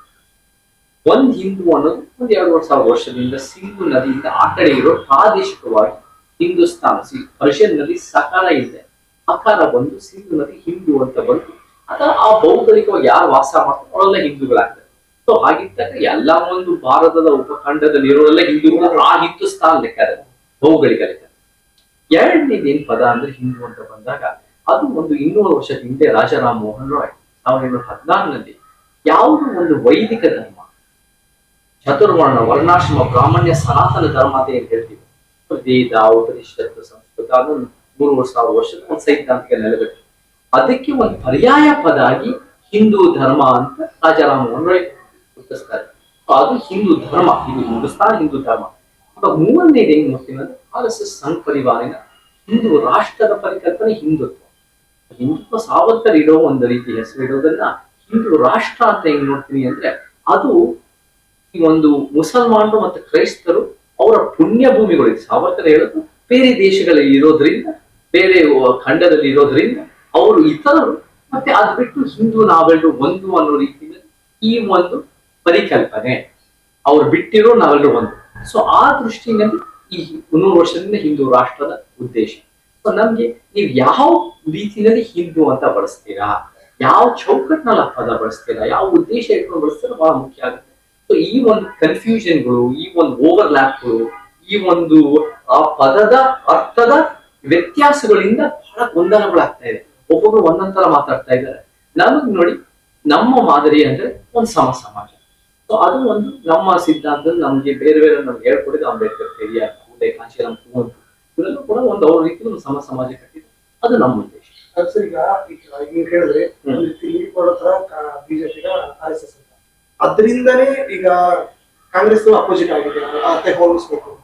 Speaker 2: ಒಂದ್ ಹಿಂದೂ ಅನ್ನೋದು ಒಂದ್ ಎರಡು ವರ್ಷ ಸಾವಿರ ವರ್ಷದಿಂದ ಸಿಂಧು ನದಿಯಿಂದ ಆ ಕಡೆ ಇರೋ ಪ್ರಾದೇಶಿಕವಾಗಿ ಹಿಂದೂಸ್ತಾನ ಪರ್ಷಿಯನ್ ನದಿ ಸಕಾರ ಇದೆ ಅಕಾರ ಬಂದು ಸಿಂಧು ನದಿ ಹಿಂದೂ ಅಂತ ಬಂದು ಅದ ಆ ಭೌಗೋಳಿಕವಾಗಿ ಯಾರು ವಾಸ ಮಾಡ್ತಾರೆ ಅವರೆಲ್ಲ ಹಿಂದೂಗಳಾಗ್ತಾರೆ. ಸೊ ಹಾಗಿದ್ದಾಗ ಎಲ್ಲ ಒಂದು ಭಾರತದ ಉಪಖಂಡದಲ್ಲಿ ಇರೋರೆಲ್ಲ ಹಿಂದೂಗಳು ಆ ಹಿಂದೂಸ್ತಾನ ಲೆಕ್ಕ ಭೌಗೋಳಿಕ ಲೆಕ್ಕ. ಎರಡನೇದೇನ್ ಪದ ಅಂದ್ರೆ ಹಿಂದೂ ಅಂತ ಬಂದಾಗ ಅದು ಒಂದು ಇನ್ನೂರು ವರ್ಷದ ಹಿಂದೆ ರಾಜಾರಾಮ್ ಮೋಹನ್ ರಾಯ್ ಸಾವಿರದ ಹದಿನಾರನಲ್ಲಿ ಯಾವುದು ಒಂದು ವೈದಿಕ ಧರ್ಮ ಚತುರ್ವರ್ಣ ವರ್ಣಾಶ್ರಮ ಬ್ರಾಹ್ಮಣ್ಯ ಸನಾತನ ಧರ್ಮ ಅಂತ ಏನ್ ಹೇಳ್ತೀವಿ? ವೇದ ಉಪನಿಷತ್ತು ಸಂಸ್ಕೃತ ಅದು ಮೂರು ಸಾವಿರ ವರ್ಷದ ಒಂದು ಸೈದ್ಧಾಂತಿಕ ನೆಲೆಗಟ್ಟು. ಅದಕ್ಕೆ ಒಂದು ಪರ್ಯಾಯ ಪದ ಆಗಿ ಹಿಂದೂ ಧರ್ಮ ಅಂತ ರಾಜಾರಾಮ್ ಮೋಹನ್ ಗುರುತಿಸ್ತಾರೆ. ಅದು ಹಿಂದೂ ಧರ್ಮ, ಇದು ಹಿಂದೂಸ್ತಾನ ಹಿಂದೂ ಧರ್ಮ. ಮೂರನೇದು ಹೆಂಗ್ ನೋಡ್ತೀನಿ ಅಂದ್ರೆ ಆರ್ ಎಸ್ ಎಸ್ ಸಂಘ ಪರಿವಾರಿನ ಹಿಂದೂ ರಾಷ್ಟ್ರದ ಪರಿಕಲ್ಪನೆ ಹಿಂದುತ್ವ. ಹಿಂದುತ್ವ ಸಾವತ್ತರಿಡೋ ಒಂದು ರೀತಿ ಹೆಸರು ಇಡೋದನ್ನ ಹಿಂದೂ ರಾಷ್ಟ್ರ ಅಂತ ಹೆಂಗ್ ನೋಡ್ತೀನಿ ಅಂದ್ರೆ ಅದು ಒಂದು ಮುಸಲ್ಮಾನರು ಮತ್ತು ಕ್ರೈಸ್ತರು ಅವರ ಪುಣ್ಯ ಭೂಮಿಗಳು ಸಾವರ್ಕರ್ ಹೇಳೋದು, ಬೇರೆ ದೇಶಗಳಲ್ಲಿ ಇರೋದ್ರಿಂದ, ಬೇರೆ ಖಂಡದಲ್ಲಿ ಇರೋದ್ರಿಂದ ಅವರು ಇತರರು ಮತ್ತೆ ಅದು ಬಿಟ್ಟು ಹಿಂದೂ ನಾವೆಲ್ಲರೂ ಒಂದು ಅನ್ನೋ ರೀತಿಯಲ್ಲಿ ಈ ಒಂದು ಪರಿಕಲ್ಪನೆ. ಅವ್ರು ಬಿಟ್ಟಿರೋ ನಾವೆಲ್ಲರೂ ಒಂದು. ಸೊ ಆ ದೃಷ್ಟಿನಲ್ಲಿ ಈ ಮುನ್ನೂರು ವರ್ಷದಿಂದ ಹಿಂದೂ ರಾಷ್ಟ್ರದ ಉದ್ದೇಶ. ಸೊ ನಮ್ಗೆ ನೀವು ಯಾವ ರೀತಿಯಲ್ಲಿ ಹಿಂದೂ ಅಂತ ಬಳಸ್ತೀರಾ? ಯಾವ ಚೌಕಟ್ಟಿನಲ್ಲಿ ಪದ ಬಳಸ್ತೀರಾ? ಯಾವ ಉದ್ದೇಶ ಇಟ್ಕೊಂಡು ಬಳಸ್ತೀರಾ? ಬಹಳ ಮುಖ್ಯ ಆಗುತ್ತೆ. ಸೊ ಈ ಒಂದು ಕನ್ಫ್ಯೂಷನ್ಗಳು ಈ ಒಂದು ಓವರ್ಲ್ಯಾಪ್ಗಳು ಈ ಒಂದು ಆ ಪದದ ಅರ್ಥದ ವ್ಯತ್ಯಾಸಗಳಿಂದ ಬಹಳ ಗೊಂದಲಗಳಾಗ್ತಾ ಇದೆ. ಒಬ್ಬೊಬ್ರು ಒಂದೊಂದ್ ತರ ಮಾತಾಡ್ತಾ ಇದ್ದಾರೆ. ನಮಗ್ ನೋಡಿ ನಮ್ಮ ಮಾದರಿ ಅಂದ್ರೆ ಒಂದು ಸಮ ಸಮಾಜ ಸೊ ಅದು ಒಂದು ನಮ್ಮ ಸಿದ್ಧಾಂತ ನಮ್ಗೆ ಬೇರೆ ಬೇರೆ ನಮ್ಗೆ ಹೇಳ್ಕೊಡಿದ ಅಂಬೇಡ್ಕರ್ ಪೆರಿಯಾರ್ ಕಾಂಶೀರಾಮ್ ಕುವೆಂಪು. ಇವರೆಲ್ಲೂ ಕೂಡ ಒಂದು ಅವ್ರ ರೀತಿ ಒಂದು ಸಮ ಸಮಾಜ ಕಟ್ಟಿದೆ. ಅದು ನಮ್ಮ ಉದ್ದೇಶ.
Speaker 1: ಸರ್ ಈಗ ಈಗ ಹೇಳಿದ್ರೆ ಬಿಜೆಪಿ ಮಾಡೋ ತರ ಬಿಜೆಪಿ ಆರ್ ಎಸ್ ಅದರಿಂದನೇ ಈಗ ಕಾಂಗ್ರೆಸ್ ಅಪೋಸಿಟ್ ಆಗಿದೆ. ಅತ್ತೆ ಹೋಲಿಸ್ಬೇಕು.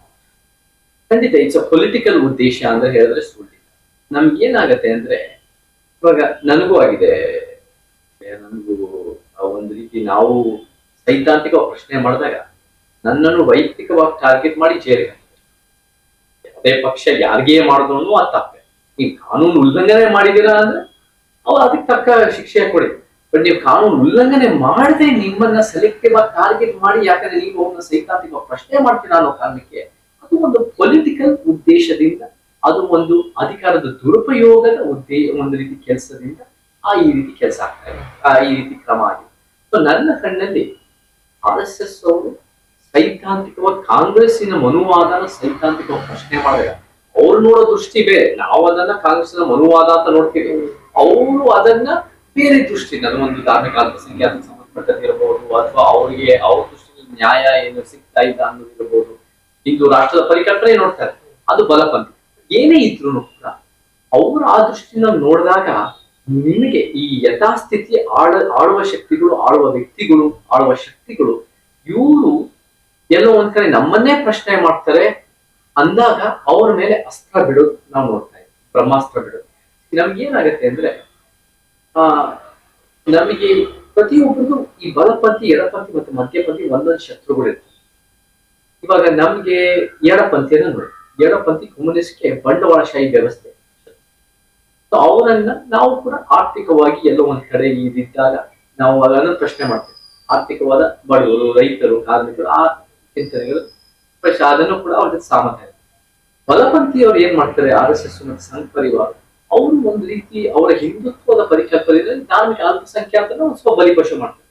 Speaker 2: ಖಂಡಿತ ಇಟ್ಸ್ ಅ ಪೊಲಿಟಿಕಲ್ ಉದ್ದೇಶ ಅಂತ ಹೇಳಿದ್ರೆ ಸುಳ್ಳಿಲ್ಲ ನಮ್ಗೆ ಏನಾಗತ್ತೆ ಅಂದ್ರೆ, ಇವಾಗ ನನಗೂ ಆಗಿದೆ. ನನಗೂ ಒಂದು ರೀತಿ ನಾವು ಸೈದ್ಧಾಂತಿಕ ಪ್ರಶ್ನೆ ಮಾಡಿದಾಗ ನನ್ನನ್ನು ವೈಯಕ್ತಿಕವಾಗಿ ಟಾರ್ಗೆಟ್ ಮಾಡಿ ಜೈಲಿಗೆ. ಅದೇ ಪಕ್ಷ ಯಾರಿಗೇ ಮಾಡಿದ್ರು ಆ ತಪ್ಪೆ. ನೀವು ಕಾನೂನು ಉಲ್ಲಂಘನೆ ಮಾಡಿದೀರಾ ಅಂದ್ರೆ ಅವ್ರು ಅದಕ್ಕೆ ತಕ್ಕ ಶಿಕ್ಷೆ ಕೊಡಿ. ಬಟ್ ನೀವು ಕಾನೂನು ಉಲ್ಲಂಘನೆ ಮಾಡದೆ ನಿಮ್ಮನ್ನ ಸೆಲೆಕ್ಟಿವ್ ಆಗಿ ಟಾರ್ಗೆಟ್ ಮಾಡಿ ಯಾಕಂದ್ರೆ ನೀವು ಅವ್ರನ್ನ ಸೈದ್ಧಾಂತಿಕ ಪ್ರಶ್ನೆ ಮಾಡ್ತೀರಾ ಅನ್ನೋ ಕಾರಣಕ್ಕೆ ಅದು ಒಂದು ಪೊಲಿಟಿಕಲ್ ಉದ್ದೇಶದಿಂದ ಅದು ಒಂದು ಅಧಿಕಾರದ ದುರುಪಯೋಗದ ಉದ್ದೇ ಒಂದು ರೀತಿ ಕೆಲಸದಿಂದ ಆ ಈ ರೀತಿ ಕೆಲಸ ಆಗ್ತಾ ಇದೆ ಆ ಈ ರೀತಿ ಕ್ರಮ ಆಗಿದೆ. ಸೊ ನನ್ನ ಕಣ್ಣಲ್ಲಿ ಆರ್ ಎಸ್ ಎಸ್ ಅವರು ಸೈದ್ಧಾಂತಿಕವಾಗಿ ಕಾಂಗ್ರೆಸ್ಸಿನ ಮನುವಾದನ ಸೈದ್ಧಾಂತಿಕವಾಗಿ ಪ್ರಶ್ನೆ ಮಾಡಿದಾಗ ಅವ್ರು ನೋಡೋ ದೃಷ್ಟಿ ಬೇರೆ. ನಾವು ಅದನ್ನ ಕಾಂಗ್ರೆಸ್ಸಿನ ಮನುವಾದ ಅಂತ ನೋಡ್ತೀವಿ. ಅವರು ಅದನ್ನ ಬೇರೆ ದೃಷ್ಟಿ ಅದು ಒಂದು ಧಾರ್ಮಿಕ ಅಲ್ಪಸಂಖ್ಯಾತಕ್ಕೆ ಸಂಬಂಧಪಟ್ಟದ್ದು ಇರಬಹುದು ಅಥವಾ ಅವರಿಗೆ ಅವ್ರ ದೃಷ್ಟಿಯಲ್ಲಿ ನ್ಯಾಯ ಏನು ಸಿಗ್ತಾ ಇಲ್ಲ ಅನ್ನೋದು ಇರಬಹುದು ಇದು ರಾಷ್ಟ್ರದ ಪರಿಕಲ್ಪನೆ ನೋಡ್ತಾರೆ ಅದು ಬಲಪಂಥಿ ಏನೇ ಇದ್ರು ಕೂಡ, ಅವರು ಆ ದೃಷ್ಟಿಯಿಂದ ನೋಡಿದಾಗ ನಿಮಗೆ ಈ ಯಥಾಸ್ಥಿತಿ ಆಳ, ಆಳುವ ಶಕ್ತಿಗಳು, ಆಳುವ ವ್ಯಕ್ತಿಗಳು, ಆಳುವ ಶಕ್ತಿಗಳು, ಇವರು ಎಲ್ಲೋ ಒಂದ್ ಕಡೆ ನಮ್ಮನ್ನೇ ಪ್ರಶ್ನೆ ಮಾಡ್ತಾರೆ ಅಂದಾಗ ಅವ್ರ ಮೇಲೆ ಅಸ್ತ್ರ ಬಿಡೋದು ನಾವು ನೋಡ್ತಾ ಇದ್ದೀವಿ. ಬ್ರಹ್ಮಾಸ್ತ್ರ ಬಿಡೋದು. ನಮ್ಗೆ ಏನಾಗುತ್ತೆ ಅಂದ್ರೆ ಆ, ನಮಗೆ ಪ್ರತಿಯೊಬ್ಬರಿಗೂ ಈ ಬಲಪಂಥಿ, ಎಡಪಂಥಿ ಮತ್ತು ಮಧ್ಯಪಂಥಿ ಒಂದೊಂದು ಶತ್ರುಗಳಿರ್ತವೆ ಇವಾಗ ನಮ್ಗೆ ಎಡಪಂಥಿಯನ್ನ ನೋಡಿ. ಎಡಪಂಥಿ ಕಮ್ಯುನಿಸ್ಟ್ಗೆ ಬಂಡವಾಳಶಾಹಿ ವ್ಯವಸ್ಥೆ. ಅವರನ್ನ ನಾವು ಕೂಡ ಆರ್ಥಿಕವಾಗಿ ಎಲ್ಲೋ ಒಂದ್ ಕಡೆ ಇದ್ದಾಗ ನಾವು ಅದನ್ನು ಪ್ರಶ್ನೆ ಮಾಡ್ತೇವೆ. ಆರ್ಥಿಕವಾದ ಬಡವರು, ರೈತರು, ಕಾರ್ಮಿಕರು, ಆ ಚಿಂತನೆಗಳು ಪ್ರಶ್ನೆ ಅದನ್ನು ಕೂಡ ಅವ್ರ ಸಾಮಾನ್ಯ ಬಲಪಂಥಿ ಅವ್ರು ಬಲಪಂಥಿಯವರು ಏನ್ ಮಾಡ್ತಾರೆ? ಆರ್ ಎಸ್ ಎಸ್ ಮತ್ತು ಸಂಘ ಪರಿವಾರ. ಅವರು ಒಂದು ರೀತಿ ಅವರ ಹಿಂದುತ್ವದ ಪರಿಕಲ್ಪನೆಯಲ್ಲಿ ಧಾರ್ಮಿಕ ಅಲ್ಪಸಂಖ್ಯಾತನ ಒಂದು ಸ್ವಲ್ಪ ಬಲಿಪಶು ಮಾಡ್ತಾರೆ.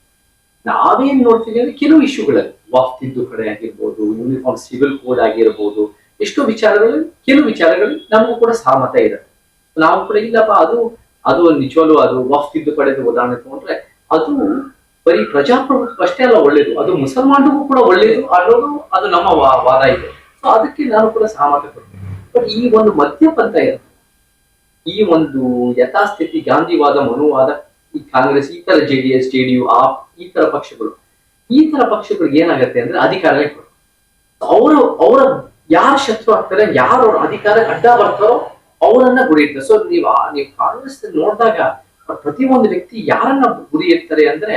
Speaker 2: ನಾವೇನ್ ನೋಡ್ತೀವಿ ಅಂದ್ರೆ ಕೆಲವು ಇಶ್ಯೂಗಳಲ್ಲಿ ವಫ್ ಕಡೆ ಆಗಿರ್ಬೋದು ಯೂನಿಫಾರ್ಮ್ ಸಿವಿಲ್ ಕೋಡ್ ಆಗಿರ್ಬೋದು, ಎಷ್ಟೋ ವಿಚಾರಗಳು ಕೆಲವು ವಿಚಾರಗಳಲ್ಲಿ ನಮಗೂ ಕೂಡ ಸಹಮತ ಇದೆ. ನಾವು ಕೂಡ ಇಲ್ಲಪ್ಪ, ಅದು ಅದು ನಿಜವಲ್ಲೂ ಅದು ವಫ್ ತಿದ್ದುಪಡಿದ ಉದಾಹರಣೆ ತಗೊಂಡ್ರೆ, ಅದು ಬರೀ ಪ್ರಜಾಪ್ರಭುತ್ವ ಅಷ್ಟೇ ಅಲ್ಲ ಒಳ್ಳೇದು, ಅದು ಮುಸಲ್ಮಾನರಿಗೂ ಕೂಡ ಒಳ್ಳೇದು ಅನ್ನೋದು ಅದು ನಮ್ಮ ವಾದ ಇದೆ. ಸೊ ಅದಕ್ಕೆ ನಾನು ಕೂಡ ಸಹಮತ ಕೊಡ್ತೇನೆ ಬಟ್ ಈ ಒಂದು ಮದ್ಯಪಂಥ ಇದೆ ಈ ಒಂದು ಯಥಾಸ್ಥಿತಿ ಗಾಂಧಿವಾದ ಮನುವಾದ ಈ ಕಾಂಗ್ರೆಸ್, ಈ ತರ J D S J D U AAP, ಈ ತರ ಪಕ್ಷಗಳು. ಈ ತರ ಪಕ್ಷಗಳಿಗೆ ಏನಾಗತ್ತೆ ಅಂದ್ರೆ ಅಧಿಕಾರನೇ ಕೊಡು ಅವರು, ಅವರ ಯಾರು ಶತ್ರು ಆಗ್ತಾರೆ, ಯಾರು ಅವ್ರ ಅಧಿಕಾರಕ್ಕೆ ಅಡ್ಡ ಬರ್ತಾರೋ ಅವರನ್ನ ಗುರಿ ಇರ್ತಾರೆ ಸೊ ನೀವು ನೀವು ಕಾಂಗ್ರೆಸ್ ನೋಡಿದಾಗ ಪ್ರತಿ ಒಂದು ವ್ಯಕ್ತಿ ಯಾರನ್ನ ಗುರಿ ಇರ್ತಾರೆ ಅಂದ್ರೆ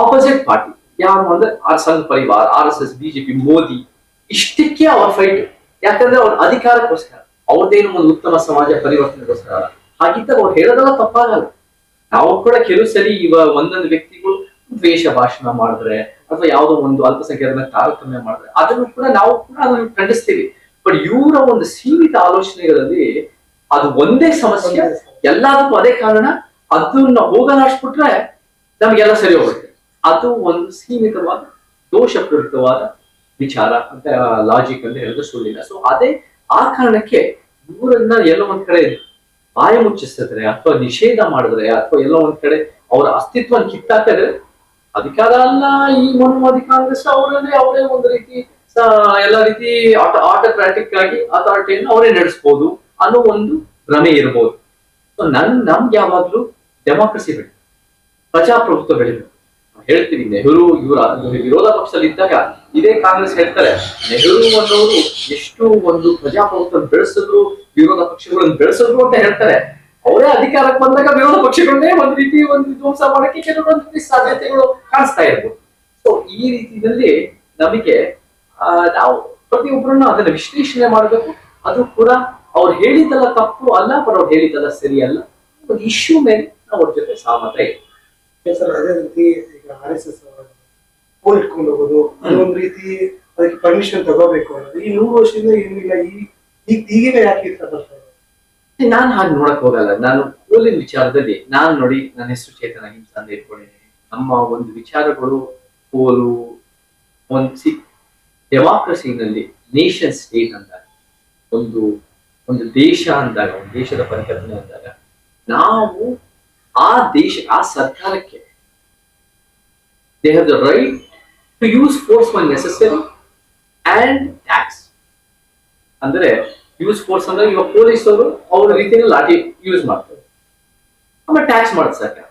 Speaker 2: ಆಪೋಸಿಟ್ ಪಾರ್ಟಿ ಯಾರು ಅಂದ್ರೆ R Sangh Parivar, R S S BJP Modi. ಇಷ್ಟಕ್ಕೆ ಅವ್ರ ಫೈಟ್ ಯಾಕಂದ್ರೆ ಅವ್ರ ಅಧಿಕಾರಕ್ಕೋಸ್ಕರ. ಅವ್ರದ್ದೇನು ಒಂದು ಉತ್ತಮ ಸಮಾಜ ಪರಿವರ್ತನೆಗೋಸ್ಕರ? ಅಲ್ಲ ಹಾಗಿದ್ದಾಗ ಅವ್ರು ಹೇಳೋದೆಲ್ಲ ತಪ್ಪಾಗಲ್ಲ. ನಾವು ಕೂಡ ಕೆಲವು ಸರಿ ಇವ ಒಂದೊಂದು ವ್ಯಕ್ತಿಗಳು ದ್ವೇಷ ಭಾಷಣ ಮಾಡಿದ್ರೆ ಅಥವಾ ಯಾವುದೋ ಒಂದು ಅಲ್ಪಸಂಖ್ಯಾತ ತಾರತಮ್ಯ ಮಾಡಿದ್ರೆ ಅದನ್ನು ಕೂಡ ನಾವು ಕೂಡ ಅದನ್ನು ಖಂಡಿಸ್ತೀವಿ. ಬಟ್ ಇವರ ಒಂದು ಸೀಮಿತ ಆಲೋಚನೆಗಳಲ್ಲಿ ಅದು ಒಂದೇ ಸಮಸ್ಯೆ ಎಲ್ಲದಕ್ಕೂ ಅದೇ ಕಾರಣ ಅದನ್ನ ಹೋಗಲಾಡಿಸ್ಬಿಟ್ರೆ ನಮಗೆಲ್ಲ ಸರಿ ಹೋಗುತ್ತೆ ಅದು ಒಂದು ಸೀಮಿತವಾದ ದೋಷಪೂರಿತವಾದ ವಿಚಾರ ಅಂತ ಲಾಜಿಕ್ ಅಂತ ಹೇಳಿದ್ರೆ ಸುಳ್ಳಿಲ್ಲ. ಸೊ ಅದೇ ಆ ಕಾರಣಕ್ಕೆ ಇವರನ್ನ ಎಲ್ಲೋ ಒಂದ್ ಕಡೆ ಬಾಯಿ ಮುಚ್ಚಿಸಿದ್ರೆ ಅಥವಾ ನಿಷೇಧ ಮಾಡಿದ್ರೆ, ಅಥವಾ ಎಲ್ಲೋ ಒಂದ್ ಕಡೆ ಅವರ ಅಸ್ತಿತ್ವ ಕಿತ್ತಾಕಿದ್ರೆ ಅಧಿಕಾರ ಅಲ್ಲ, ಈ ಮನುವಾದಿ ಕಾಂಗ್ರೆಸ್ ಅವರಲ್ಲಿ ಅವರೇ ಒಂದು ರೀತಿ ಎಲ್ಲ ರೀತಿ ಆಟೋಕ್ರಾಟಿಕ್ ಆಗಿ ಅಥಾರಿಟಿಯನ್ನು ಅವರೇ ನಡೆಸ್ಬೋದು ಅನ್ನೋ ಒಂದು ಭ್ರಮೆ ಇರಬಹುದು ಸೊ ನನ್, ನಮ್ಗೆ ಯಾವಾಗ್ಲೂ ಡೆಮಾಕ್ರಸಿ ಬೆಳೆ ಪ್ರಜಾಪ್ರಭುತ್ವ ಬೆಳಿಬೇಕು ಹೇಳ್ತೀವಿ ನೆಹರು ಇವರ ವಿರೋಧ ಪಕ್ಷದಲ್ಲಿ ಇದ್ದಾಗ ಇದೇ ಕಾಂಗ್ರೆಸ್ ಹೇಳ್ತಾರೆ, ನೆಹರು ಅನ್ನೋರು ಎಷ್ಟು ಒಂದು ಪ್ರಜಾಪ್ರಭುತ್ವ ಬೆಳೆಸಿದ್ರು, ವಿರೋಧ ಪಕ್ಷಗಳನ್ನು ಬೆಳೆಸಿದ್ರು ಅಂತ ಹೇಳ್ತಾರೆ. ಅವರೇ ಅಧಿಕಾರಕ್ಕೆ ಬಂದಾಗ ವಿರೋಧ ಪಕ್ಷಗಳನ್ನೇ ಒಂದ್ ರೀತಿ ಒಂದು ವಿಧ್ವಂಸ ಮಾಡಕ್ಕೆ ಕೆಲವೊಂದು ರೀತಿ ಸಾಧ್ಯತೆಗಳು ಕಾಣಿಸ್ತಾ ಇರ್ಬೋದು. ಸೊ ಈ ರೀತಿಯಲ್ಲಿ ನಮಗೆ ನಾವು ಪ್ರತಿಯೊಬ್ಬರನ್ನ ಅದನ್ನ ವಿಶ್ಲೇಷಣೆ ಮಾಡಬೇಕು. ಅದು ಕೂಡ ಅವ್ರು ಹೇಳಿದ್ದಲ್ಲ ತಪ್ಪು ಅಲ್ಲ, ಬಟ್ ಅವ್ರು ಹೇಳಿದ್ದಲ್ಲ ಸರಿ ಅಲ್ಲ ಒಂದು ಇಶ್ಯೂ ಮೇಲೆ ನಾವು ಅವ್ರ ಜೊತೆ ಸಹಮತ ಇದೆ
Speaker 1: ಸರ್ ಅದೇ ರೀತಿ ಈಗ ಆರ್ ಎಸ್ ಎಸ್ ಹೋಗೋದು ಅದೊಂದು ರೀತಿ ಅದಕ್ಕೆ ಪರ್ಮಿಷನ್ ತಗೋಬೇಕು ಅನ್ನೋದು. ಈ ನೂರು ವರ್ಷದಿಂದ ಏನಿಲ್ಲ, ಈ ಈಗ ಈಗಿನ ಯಾಕೆ ಇದೆ?
Speaker 2: ನಾನು ಹಾಗೆ ನೋಡಕ್ ಹೋಗಲ್ಲ. ನಾನು ಓಲಿನ ವಿಚಾರದಲ್ಲಿ, ನಾನು ನೋಡಿ ನನ್ನ ಹೆಸರು ಚೇತನ ಹಿಂಸ ಅಂತ ಇಟ್ಕೊಂಡಿದ್ದೀನಿ. ನಮ್ಮ ಒಂದು ವಿಚಾರಗಳು ಪೋಲು ಒಂದು ಸಿ ಡೆಮಾಕ್ರಸಿನಲ್ಲಿ ನೇಷನ್ ಸ್ಟೇಟ್ ಅಂದಾಗ, ಒಂದು ಒಂದು ದೇಶ ಅಂದಾಗ, ಒಂದು ದೇಶದ ಪರಿಕಲ್ಪನೆ ಅಂದಾಗ, ನಾವು ಆ ದೇಶ ಆ ಸರ್ಕಾರಕ್ಕೆ. They have the right to use force when necessary and tax ಅಂದ್ರೆ ಯೂಸ್ ಫೋರ್ಸ್ ಅಂದ್ರೆ ಇವಾಗ ಪೊಲೀಸ್ ಅವರು ಅವ್ರ ರೀತಿಯಲ್ಲಿ ಲಾಠಿ ಯೂಸ್ ಮಾಡ್ತಾರೆ. ಆಮೇಲೆ ಟ್ಯಾಕ್ಸ್ ಮಾಡುತ್ತೆ ಸರ್ಕಾರ.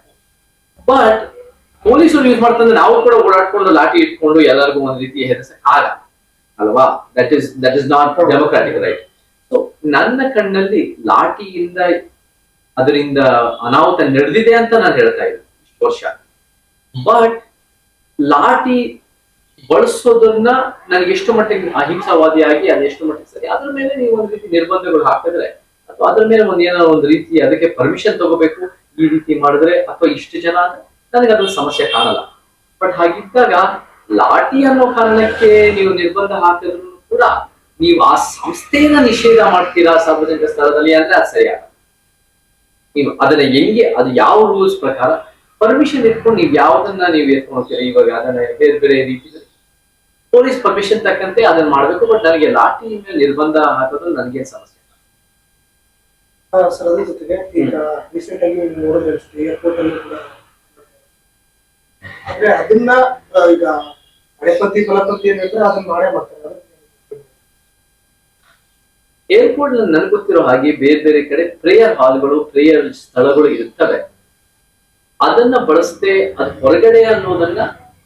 Speaker 2: ಬಟ್ ಪೊಲೀಸರು ಯೂಸ್ ಮಾಡ್ತಂದ್ರೆ ನಾವು ಕೂಡ ಓಡಾಡ್ಕೊಂಡು ಲಾಠಿ ಇಟ್ಕೊಂಡು ಎಲ್ಲರಿಗೂ ಒಂದು ರೀತಿ ಹೆದರ್ಸಕ್ ಆಗ ಅಲ್ವಾ? That is that is not democratic right so ನನ್ನ ಕಣ್ಣಲ್ಲಿ ಲಾಠಿಯಿಂದ ಅದರಿಂದ ಅನಾಹುತ ನಡೆದಿದೆ ಅಂತ ನಾನು ಹೇಳ್ತಾ ಇದ್ದೆ ವರ್ಷ. ಬಟ್ ಲಾಠಿ ಬಳಸೋದನ್ನ ನನಗೆ ಎಷ್ಟು ಮಟ್ಟಿಗೆ ಅಹಿಂಸಾವಾದಿಯಾಗಿ ಅದೆಷ್ಟು ಮಟ್ಟಿಗೆ ಸರಿ ಅದ್ರ ಮೇಲೆ ನೀವು ಒಂದ್ ರೀತಿ ನಿರ್ಬಂಧಗಳು ಹಾಕಿದ್ರೆ ಅಥವಾ ಅದ್ರ ಮೇಲೆ ಒಂದ್ ಏನೋ ಒಂದು ರೀತಿ ಅದಕ್ಕೆ ಪರ್ಮಿಷನ್ ತಗೋಬೇಕು ಈ ರೀತಿ ಮಾಡಿದ್ರೆ ಅಥವಾ ಇಷ್ಟು ಜನ ಅಂದ್ರೆ ನನಗೆ ಅದ್ರ ಸಮಸ್ಯೆ ಕಾಣಲ್ಲ. ಬಟ್ ಹಾಗಿದ್ದಾಗ ಲಾಠಿ ಅನ್ನೋ ಕಾರಣಕ್ಕೆ ನೀವು ನಿರ್ಬಂಧ ಹಾಕಿದ್ರು ಕೂಡ ನೀವು ಆ ಸಂಸ್ಥೆಯನ್ನ ನಿಷೇಧ ಮಾಡ್ತೀರಾ ಸಾರ್ವಜನಿಕ ಸ್ಥಳದಲ್ಲಿ ಅಂದ್ರೆ ಅದು ಸರಿಯಾಗ ನೀವು ಅದನ್ನ ಹೆಂಗೆ, ಅದು ಯಾವ ರೂಲ್ಸ್ ಪ್ರಕಾರ ಪರ್ಮಿಷನ್ ಇಟ್ಕೊಂಡು ನೀವು ಯಾವ್ದನ್ನ ನೀವು ಎತ್ಕೊಳ್ತೀರಿ ಇವಾಗ ಅದನ್ನ ಬೇರೆ ಬೇರೆ ರೀತಿ ಪೊಲೀಸ್ ಪರ್ಮಿಷನ್ ತಕ್ಕಂತೆ ಅದನ್ನ ಮಾಡ್ಬೇಕು ಬಟ್ ನನಗೆ ಲಾಠಿ ಮೇಲೆ ನಿರ್ಬಂಧ ಹಾಕೋದು ನನಗೆ ಸಮಸ್ಯೆ.
Speaker 1: ಸರ್, ಅದ್ರ ಜೊತೆಗೆ ಈಗ ರೀಸೆಂಟ್ ಆಗಿ ನೋಡೋದು ಏರ್ಪೋರ್ಟ್ ಅಲ್ಲಿ ಕೂಡ. ಅಂದ್ರೆ ಅದನ್ನ ಈಗ ಹಳೆಪಂಥಿ ಬಲಪಂಥಿ ಏನಿದ್ರೆ ಅದನ್ನ ಮಾಡೇ ಮಾಡ್ತಾರೆ ಅದಕ್ಕೆ
Speaker 2: ನಲ್ಲಿ ನನಗೆ ಗೊತ್ತಿರೋ ಹಾಗೆ ಬೇರೆ ಬೇರೆ ಕಡೆ ಪ್ರೇಯರ್ ಹಾಲ್ಗಳು, ಪ್ರೇಯರ್ ಸ್ಥಳಗಳು ಇರ್ತವೆ. ಅದನ್ನ ಬಳಸದೆ ಅದ್ ಹೊರಗಡೆ ಅನ್ನೋದನ್ನ,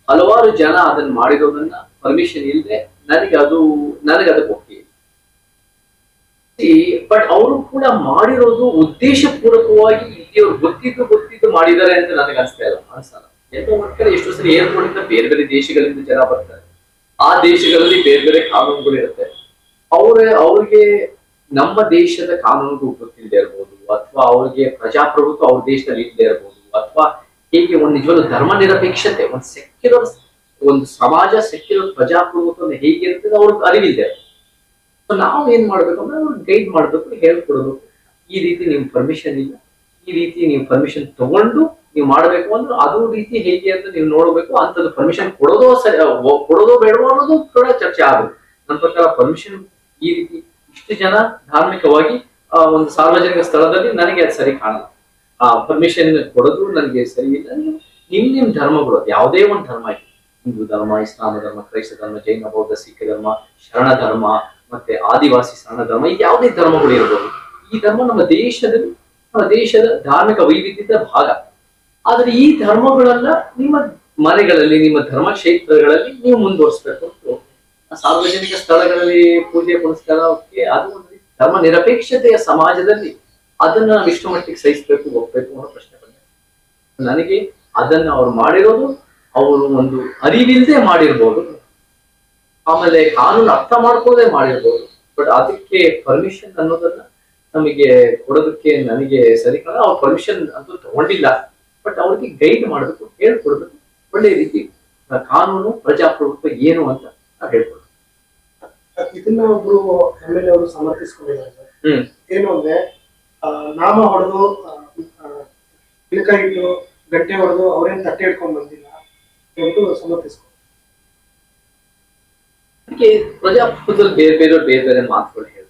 Speaker 2: ಹಲವಾರು ಜನ ಅದನ್ನ ಮಾಡಿರೋದನ್ನ ಪರ್ಮಿಷನ್ ಇಲ್ಲದೆ ನನಗೆ ಅದು, ನನಗೆ ಅದಕ್ಕೆ ಇಲ್ಲ. ಬಟ್ ಅವರು ಕೂಡ ಮಾಡಿರೋದು ಉದ್ದೇಶಪೂರ್ವಕವಾಗಿ ಇಲ್ಲಿಯವ್ರು ಗೊತ್ತಿದ್ದು ಗೊತ್ತಿದ್ದು ಮಾಡಿದ್ದಾರೆ ಅಂತ ನನಗೆ ಅನಿಸ್ತಾ ಇಲ್ಲ, ಅನ್ಸಲ್ಲ. ಎಂತ ಕಡೆ ಎಷ್ಟೋ ಸರಿ ಏರ್ಪೋರ್ಟ್ ಇಂದ ಬೇರೆ ಬೇರೆ ದೇಶಗಳಿಂದ ಜನ ಬರ್ತಾರೆ. ಆ ದೇಶಗಳಲ್ಲಿ ಬೇರೆ ಬೇರೆ ಕಾನೂನುಗಳು ಇರುತ್ತೆ. ಅವ್ರ, ಅವ್ರಿಗೆ ನಮ್ಮ ದೇಶದ ಕಾನೂನು ಗೊತ್ತಿಲ್ಲದೆ ಇರಬಹುದು ಅಥವಾ ಅವ್ರಿಗೆ ಪ್ರಜಾಪ್ರಭುತ್ವ ಅವ್ರ ದೇಶದಲ್ಲಿ ಇಲ್ಲದೆ ಇರಬಹುದು ಅಥವಾ ಹೇಗೆ ಒಂದು ನಿಜವಾದ ಧರ್ಮ ನಿರಪೇಕ್ಷತೆ, ಒಂದು ಸೆಕ್ಯುಲರ್, ಒಂದು ಸಮಾಜ ಸೆಕ್ಯುಲರ್ ಪ್ರಜಾಪ್ರಭುತ್ವ ಅಂತ ಅವ್ರಿಗೆ ಅರಿವಿದೆ ಸೊ ನಾವು ಏನ್ ಮಾಡ್ಬೇಕು ಅಂದ್ರೆ ಅವ್ರಿಗೆ ಗೈಡ್ ಮಾಡ್ಬೇಕು ಹೇಳ್ಕೊಡ್ಬೇಕು ಈ ರೀತಿ ನಿಮ್ ಪರ್ಮಿಷನ್ ಇಲ್ಲ, ಈ ರೀತಿ ನೀವು ಪರ್ಮಿಷನ್ ತಗೊಂಡು ನೀವು ಮಾಡ್ಬೇಕು ಅಂದ್ರೆ ಅದು ರೀತಿ ಹೇಗೆ ಅಂತ ನೀವು ನೋಡ್ಬೇಕು, ಅಂತದ್ದು ಪರ್ಮಿಷನ್ ಕೊಡೋದು ಸರಿ ಕೊಡೋದು ಕೊಡೋದೋ ಬೇಡವೋ ಅನ್ನೋದು ಕೂಡ ಚರ್ಚೆ ಆಗುತ್ತೆ. ನನ್ನ ಪ್ರಕಾರ ಪರ್ಮಿಷನ್ ಈ ರೀತಿ ಇಷ್ಟು ಜನ ಧಾರ್ಮಿಕವಾಗಿ ಆ, ಒಂದು ಸಾರ್ವಜನಿಕ ಸ್ಥಳದಲ್ಲಿ ನನಗೆ ಅದು ಸರಿ ಕಾಣಲ್ಲ. ಆ ಪರ್ಮಿಷನ್ ಕೊಡೋದು ನನಗೆ ಸರಿ ಇಲ್ಲ. ನಿಮ್ ನಿಮ್ ಧರ್ಮಗಳು ಯಾವುದೇ ಒಂದು ಧರ್ಮ ಇದೆ. ಹಿಂದೂ ಧರ್ಮ ಇಸ್ಲಾಮ ಧರ್ಮ ಕ್ರೈಸ್ತ ಧರ್ಮ ಜೈನ ಬೌದ್ಧ ಸಿಖ್ ಧರ್ಮ ಶರಣ ಧರ್ಮ ಮತ್ತೆ ಆದಿವಾಸಿ ಶರಣ ಧರ್ಮ ಇದು ಯಾವುದೇ ಧರ್ಮಗಳು ಇರಬಹುದು ಈ ಧರ್ಮ ನಮ್ಮ ದೇಶದಲ್ಲಿ ನಮ್ಮ ದೇಶದ ಧಾರ್ಮಿಕ ವೈವಿಧ್ಯದ ಭಾಗ. ಆದ್ರೆ ಈ ಧರ್ಮಗಳೆಲ್ಲ ನಿಮ್ಮ ಮನೆಗಳಲ್ಲಿ ನಿಮ್ಮ ಧರ್ಮ ಕ್ಷೇತ್ರಗಳಲ್ಲಿ ನೀವು ಮುಂದುವರಿಸಬೇಕು ಸಾರ್ವಜನಿಕ ಸ್ಥಳಗಳಲ್ಲಿ ಪೂಜೆ ಪುನಸ್ಕಾರಕ್ಕೆ ಅದು ಧರ್ಮ ನಿರಪೇಕ್ಷತೆಯ ಸಮಾಜದಲ್ಲಿ ಅದನ್ನ ನಾವು ಇಷ್ಟು ಮಟ್ಟಿಗೆ ಸಹಿಸಬೇಕು ಒಪ್ಪಬೇಕು ಅನ್ನೋ ಪ್ರಶ್ನೆ ಬಂದೆ ನನಗೆ ಅದನ್ನ ಅವ್ರು ಮಾಡಿರೋದು, ಅವರು ಒಂದು ಅರಿವಿಲ್ಲದೆ ಮಾಡಿರ್ಬೋದು. ಆಮೇಲೆ ಕಾನೂನು ಅರ್ಥ ಮಾಡ್ಕೊಳ್ಳದೆ ಮಾಡಿರ್ಬೋದು. ಬಟ್ ಅದಕ್ಕೆ ಪರ್ಮಿಷನ್ ಅನ್ನೋದನ್ನ ನಮಗೆ ಕೊಡೋದಕ್ಕೆ ನನಗೆ ಸರಿ ಕಾಣ ಅವ್ರ ಪರ್ಮಿಷನ್ ಅಂತೂ ತಗೊಂಡಿಲ್ಲ. ಬಟ್ ಅವ್ರಿಗೆ ಗೈಡ್ ಮಾಡಬೇಕು ಹೇಳ್ಕೊಡ್ಬೇಕು ಒಳ್ಳೆ ರೀತಿ ಕಾನೂನು, ಪ್ರಜಾಪ್ರಭುತ್ವ ಏನು ಅಂತ ಹೇಳ್ಕೊಡ್ಬೇಕು
Speaker 1: ಇದನ್ನ ಒಬ್ರು ಎಂ ಎಲ್ ಎ ಅವರು ಸಮರ್ಥಿಸ್ಕೊಂಡಿದ್ದಾರೆ ಏನು ಅಂದ್ರೆ ನಾಮ ಹೊಡೆದು ಇಳಕ ಇಟ್ಟು ಗಂಟೆ ಹೊಡೆದು ಅವ್ರೇನ್ ತಟ್ಟೆ ಹಿಡ್ಕೊಂಡ್ ಬಂದಿಲ್ಲ ಎಂದು ಸಮರ್ಥಿಸ್ಕೊಂಡು
Speaker 2: ಪ್ರಜಾಪ್ರಭುತ್ವದಲ್ಲಿ ಬೇರೆ ಬೇರೆ ಬೇರೆ ಬೇರೆ ಮಾತುಗಳು ಹೇಳ್ತಾರೆ.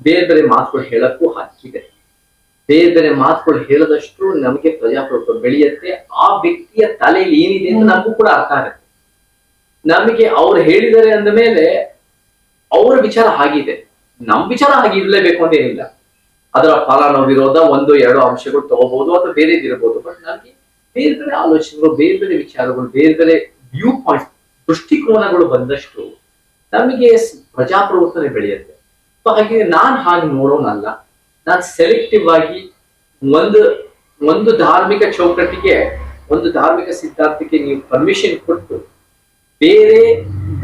Speaker 2: ಬೇರೆ ಬೇರೆ ಮಾತುಗಳು ಹೇಳಕ್ಕೂ ಹಕ್ಕಿದೆ ಬೇರೆ ಬೇರೆ ಮಾತುಗಳು ಹೇಳದಷ್ಟು ನಮಗೆ ಪ್ರಜಾಪ್ರಭುತ್ವ ಬೆಳೆಯುತ್ತೆ. ಆ ವ್ಯಕ್ತಿಯ ತಲೆಯಲ್ಲಿ ಏನಿದೆ ಅಂತ ನಮಗೂ ಕೂಡ ಅರ್ಥ ಆಗುತ್ತೆ. ನಮಗೆ ಅವ್ರು ಹೇಳಿದ್ದಾರೆ ಅಂದ ಮೇಲೆ ಅವರ ವಿಚಾರ ಆಗಿದೆ ನಮ್ ವಿಚಾರ ಹಾಗೆ ಇರಲೇಬೇಕು ಅಂತ ಏನಿಲ್ಲ. ಅದರ ಫಲಾನುಭವಿರೋದ ವಿರೋಧ ಒಂದು, ಎರಡು ಅಂಶಗಳು ತಗೋಬಹುದು ಅಥವಾ ಬೇರೆದಿರಬಹುದು ಬಟ್ ನನಗೆ ಬೇರೆ ಬೇರೆ ಆಲೋಚನೆಗಳು, ಬೇರೆ ಬೇರೆ ವಿಚಾರಗಳು, ಬೇರೆ ಬೇರೆ ವ್ಯೂ ಪಾಯಿಂಟ್ ದೃಷ್ಟಿಕೋನಗಳು ಬಂದಷ್ಟು ನಮಗೆ ಪ್ರಜಾಪ್ರಭುತ್ವನೇ ಬೆಳೆಯುತ್ತೆ. ಹಾಗೆ ನಾನ್ ಹಾಗೆ ನೋಡೋನಲ್ಲ. ನಾನ್ ಸೆಲೆಕ್ಟಿವ್ ಆಗಿ ಒಂದು ಒಂದು ಧಾರ್ಮಿಕ ಚೌಕಟ್ಟಿಗೆ, ಒಂದು ಧಾರ್ಮಿಕ ಸಿದ್ಧಾಂತಕ್ಕೆ ನೀವು ಪರ್ಮಿಷನ್ ಕೊಟ್ಟು ಬೇರೆ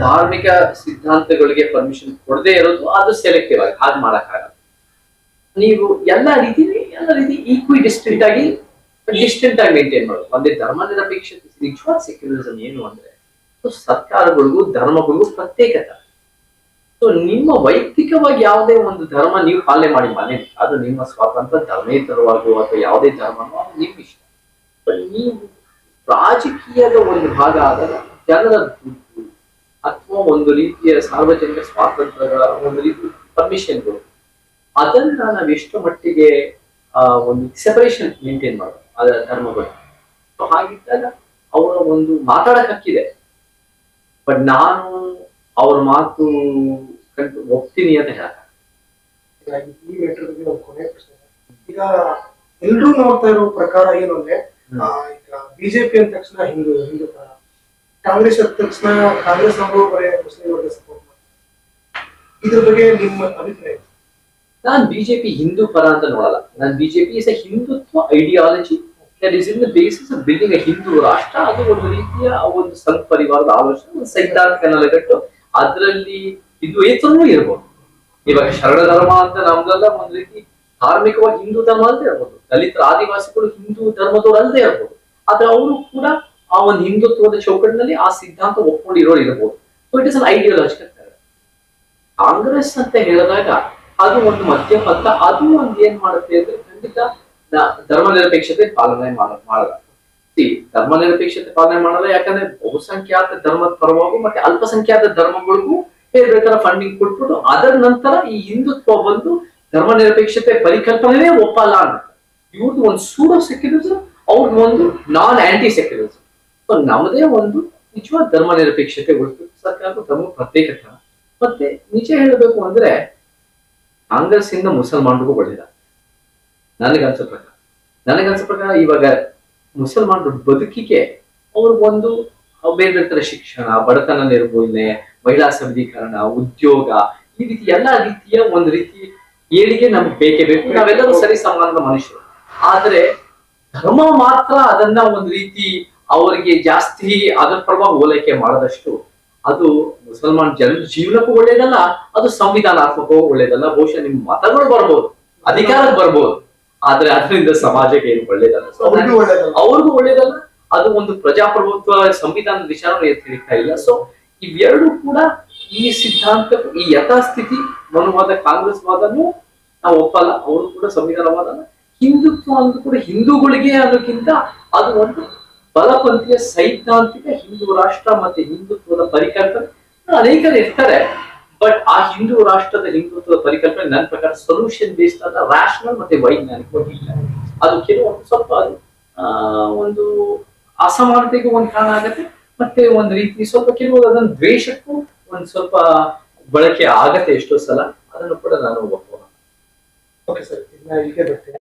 Speaker 2: ಧಾರ್ಮಿಕ ಸಿದ್ಧಾಂತಗಳಿಗೆ ಪರ್ಮಿಷನ್ ಕೊಡದೇ ಇರೋದು ಅದು ಸೆಲೆಕ್ಟಿವ್ ಆಗಿ ಹಾಗೆ ಮಾಡಕ್ಕಾಗಲ್ಲ. ನೀವು ಎಲ್ಲ ರೀತಿ ಎಲ್ಲ ರೀತಿ ಈಕ್ವಿ ಡಿಸ್ಟೆಂಟ್ ಆಗಿ ಡಿಸ್ಟೆಂಟ್ ಆಗಿ ಮೇಂಟೈನ್ ಮಾಡೋದು. ಒಂದೇ ಧರ್ಮ ನಿರಪೇಕ್ಷತೆ, ನಿಜವಾದ ಸೆಕ್ಯುಲರಿಸಮ್ ಏನು ಅಂದ್ರೆ ಸರ್ಕಾರಗಳಿಗೂ, ಧರ್ಮಗಳಿಗೂ ಪ್ರತ್ಯೇಕತೆ. ಸೊ ನಿಮ್ಮ ವೈಯಕ್ತಿಕವಾಗಿ ಯಾವುದೇ ಒಂದು ಧರ್ಮ ನೀವು ಪಾಲನೆ ಮಾಡಿ ಮನೆ, ಅದು ನಿಮ್ಮ ಸ್ವಾತಂತ್ರ್ಯ, ಧರ್ಮೇತರವಾಗುವ ಅಥವಾ ಯಾವುದೇ ಧರ್ಮನೋ ನಿಮ್ಮ ಇಷ್ಟ ನೀವು ರಾಜಕೀಯದ ಒಂದು ಭಾಗ ಆದಾಗ ಜನರ ಅಥವಾ ಒಂದು ರೀತಿಯ ಸಾರ್ವಜನಿಕ ಸ್ವಾತಂತ್ರ್ಯಗಳ ಒಂದು ರೀತಿ ಪರ್ಮಿಷನ್ಗಳು ಅದನ್ನ ನಾವು ಎಷ್ಟು ಮಟ್ಟಿಗೆ ಒಂದು ಸೆಪರೇಷನ್ ಮೇಂಟೈನ್ ಮಾಡೋದು ಅದರ ಧರ್ಮಗಳು. ಸೊ ಹಾಗಿದ್ದಾಗ ಅವರ ಒಂದು ಮಾತಾಡಕ್ ಹಕ್ಕಿದೆ. ಬಟ್ ನಾನು ಅವ್ರ ಮಾತು ಕಂಡು ಒಪ್ತೀನಿ ಅಂತ
Speaker 1: ಹೇಳ ಈ ಬಗ್ಗೆ ಒಂದು ಕೊನೆ ಪ್ರಶ್ನೆ. ಈಗ ಎಲ್ರೂ ನೋಡ್ತಾ ಇರೋ ಪ್ರಕಾರ ಏನು ಅಂದ್ರೆ ಈಗ ಬಿಜೆಪಿ ಅಂದ ತಕ್ಷಣ ಹಿಂದೂ ಹಿಂದೂ ಕಾಂಗ್ರೆಸ್ ತಕ್ಷಣ ಕಾಂಗ್ರೆಸ್ ಅವರು ಬರೀ ವರ್ಗ ಸಪೋರ್ಟ್ ಇದ್ರ ಬಗ್ಗೆ ನಿಮ್ಮ ಅಭಿಪ್ರಾಯ?
Speaker 2: ನಾನ್ ಬಿಜೆಪಿ ಹಿಂದೂ ಪರ ಅಂತ ನೋಡಲ್ಲ. ನಾನು BJP is a Hindutva ideology that is in the basis of building a Hindu Rashtra. ಅದು ಒಂದು ರೀತಿಯ ಒಂದು ಸಂಘ ಪರಿವಾರದ ಆಲೋಚನೆ, ಒಂದು ಸೈದ್ಧಾಂತಿಕ ನೆಲೆಗಟ್ಟು ಅದರಲ್ಲಿ ಇದು ಇರ್ಬೋದು. ಇವಾಗ ಶರಣ ಧರ್ಮ ಅಂತ ನಮ್ದೆಲ್ಲ, ಒಂದು ರೀತಿ ಧಾರ್ಮಿಕವಾಗಿ ಹಿಂದೂ ಧರ್ಮ ಅಂತ ಇರ್ಬೋದು. ದಲಿತರ ಆದಿವಾಸಿಗಳು ಹಿಂದೂ ಧರ್ಮದವರು ಅಲ್ಲದೆ ಇರ್ಬೋದು. ಆದ್ರೆ ಅವರು ಕೂಡ ಆ ಒಂದು ಹಿಂದುತ್ವದ ಚೌಕಟ್ಟಿನಲ್ಲಿ ಆ ಸಿದ್ಧಾಂತ ಒಪ್ಕೊಂಡಿರೋರು ಇರಬಹುದು so it is an ideological Congress ಅಂತ ಹೇಳಿದಾಗ ಅದು ಒಂದು ಮಧ್ಯಪಥ ಅದು ಒಂದು ಏನ್ ಮಾಡುತ್ತೆ ಅಂದ್ರೆ ಖಂಡಿತ ಧರ್ಮ ನಿರಪೇಕ್ಷತೆ ಪಾಲನೆ ಮಾಡ, ಮಾಡಲ್ಲ. ಧರ್ಮ ನಿರಪೇಕ್ಷತೆ ಪಾಲನೆ ಮಾಡಲ್ಲ, ಯಾಕಂದ್ರೆ ಬಹುಸಂಖ್ಯಾತ ಧರ್ಮದ ಪರವಾಗೂ ಮತ್ತೆ ಅಲ್ಪಸಂಖ್ಯಾತ ಧರ್ಮಗಳಿಗೂ ಬೇರೆ ಬೇರೆ ಫಂಡಿಂಗ್ ಕೊಟ್ಬಿಟ್ಟು ಅದರ ನಂತರ ಈ ಹಿಂದುತ್ವ ಬಂದು ಧರ್ಮ ನಿರಪೇಕ್ಷತೆ ಪರಿಕಲ್ಪನೆ ಒಪ್ಪಲ್ಲ ಅಂತ. ಇವ್ರದ್ದು ಒಂದು ಸೂಡೋ ಸೆಕ್ಯುಲರಿಸಮ್ ಅವ್ರದ್ದು ಒಂದು ನಾನ್ ಆಂಟಿ ಸೆಕ್ಯುಲರಿಸಮ್ ಸೊ ನಮ್ಮದೇ ಒಂದು ನಿಜವಾದ ಧರ್ಮ ನಿರಪೇಕ್ಷತೆ ಗೊತ್ತು ಸರ್ಕಾರ ಧರ್ಮ ಪ್ರತ್ಯೇಕತ ಮತ್ತೆ ನಿಜ ಹೇಳಬೇಕು ಅಂದ್ರೆ ಕಾಂಗ್ರೆಸ್ ಇಂದ ಮುಸಲ್ಮಾನರಿಗೂ ಒಳ್ಳೆಯದ. ನನಗನ್ಸೋ ಪ್ರಕಾರ. ನನಗನ್ಸೋ ಪ್ರಕಾರ ಇವಾಗ ಮುಸಲ್ಮಾನರ ಬದುಕಿಗೆ ಒಂದು ಬೇರೆ ಬೇರೆ ಶಿಕ್ಷಣ ಬಡತನ ನಿರ್ಮೂಲನೆ ಮಹಿಳಾ ಸಬಲೀಕರಣ, ಉದ್ಯೋಗ, ಈ ರೀತಿ ಎಲ್ಲಾ ರೀತಿಯ ಒಂದು ರೀತಿ ಏಳಿಗೆ ನಮ್ಗೆ ಬೇಕೇ ಬೇಕು. ನಾವೆಲ್ಲರೂ ಸರಿ ಸಮಾನದ ಮನುಷ್ಯರು. ಆದ್ರೆ ಧರ್ಮ ಮಾತ್ರ ಅದನ್ನ ಒಂದು ರೀತಿ ಅವರಿಗೆ ಜಾಸ್ತಿ ಅದರ ಪ್ರಭಾವ ಓಲೈಕೆ ಮಾಡದಷ್ಟು ಅದು ಮುಸಲ್ಮಾನ್ ಜನರ ಜೀವನಕ್ಕೂ ಒಳ್ಳೇದಲ್ಲ ಅದು ಸಂವಿಧಾನಾತ್ಮಕವೂ ಒಳ್ಳೇದಲ್ಲ. ಬಹುಶಃ ನಿಮ್ ಮತಗಳು ಬರ್ಬೋದು ಅಧಿಕಾರ ಬರ್ಬೋದು ಆದ್ರೆ ಅದರಿಂದ ಸಮಾಜಕ್ಕೆ ಏನು ಒಳ್ಳೇದಲ್ಲ.
Speaker 1: ಅವ್ರಿಗೂ ಒಳ್ಳೇದಲ್ಲ.
Speaker 2: ಅದು ಒಂದು ಪ್ರಜಾಪ್ರಭುತ್ವ ಸಂವಿಧಾನದ ವಿಚಾರ ಹಿಡಿತಾ ಇಲ್ಲ. ಸೊ ಇವೆರಡು ಕೂಡ ಈ ಸಿದ್ಧಾಂತ ಈ ಯಥಾಸ್ಥಿತಿ ಮನುವಾದ ಕಾಂಗ್ರೆಸ್ ವಾದನೂ ನಾವು ಒಪ್ಪಲ್ಲ ಅವರು ಕೂಡ ಸಂವಿಧಾನವಾದನ. ಹಿಂದುತ್ವ ಅಂದ್ರೂ ಕೂಡ ಹಿಂದೂಗಳಿಗೆ ಅನ್ನೋಕ್ಕಿಂತ ಅದು ಒಂದು ಬಲಪಂಥೀಯ ಸೈದ್ಧಾಂತಿಕ ಹಿಂದೂ ರಾಷ್ಟ್ರ ಮತ್ತೆ ಹಿಂದುತ್ವದ ಪರಿಕಲ್ಪನೆ. ಅನೇಕರು ಇರ್ತಾರೆ ಬಟ್ ಆ ಹಿಂದೂ ರಾಷ್ಟ್ರದ ಹಿಂದುತ್ವದ ಪರಿಕಲ್ಪನೆ ನನ್ನ ಪ್ರಕಾರ ಸೊಲ್ಯೂಷನ್ ಬೇಸ್ಡ್ ಆದ ರಾಷನಲ್ ಮತ್ತೆ ವೈಜ್ಞಾನಿಕವಾಗಿ ಇಲ್ಲ ಅದು ಕೆಲವೊಂದು ಸ್ವಲ್ಪ ಅದು ಒಂದು ಅಸಮಾನತೆಗೂ ಒಂದು ಕಾರಣ ಆಗುತ್ತೆ, ಮತ್ತೆ ಒಂದು ರೀತಿ ಸ್ವಲ್ಪ ಕೆಲವು ಅದನ್ನ ದ್ವೇಷಕ್ಕೂ ಒಂದು ಸ್ವಲ್ಪ ಬಳಕೆ ಆಗತ್ತೆ ಎಷ್ಟೋ ಸಲ. ಅದನ್ನು ಕೂಡ ನಾನು ಒಪ್ಪೋಣ
Speaker 1: ಓಕೆ ಸರ್ ಇಲ್ಲಿಗೆ ಬರ್ತೀನಿ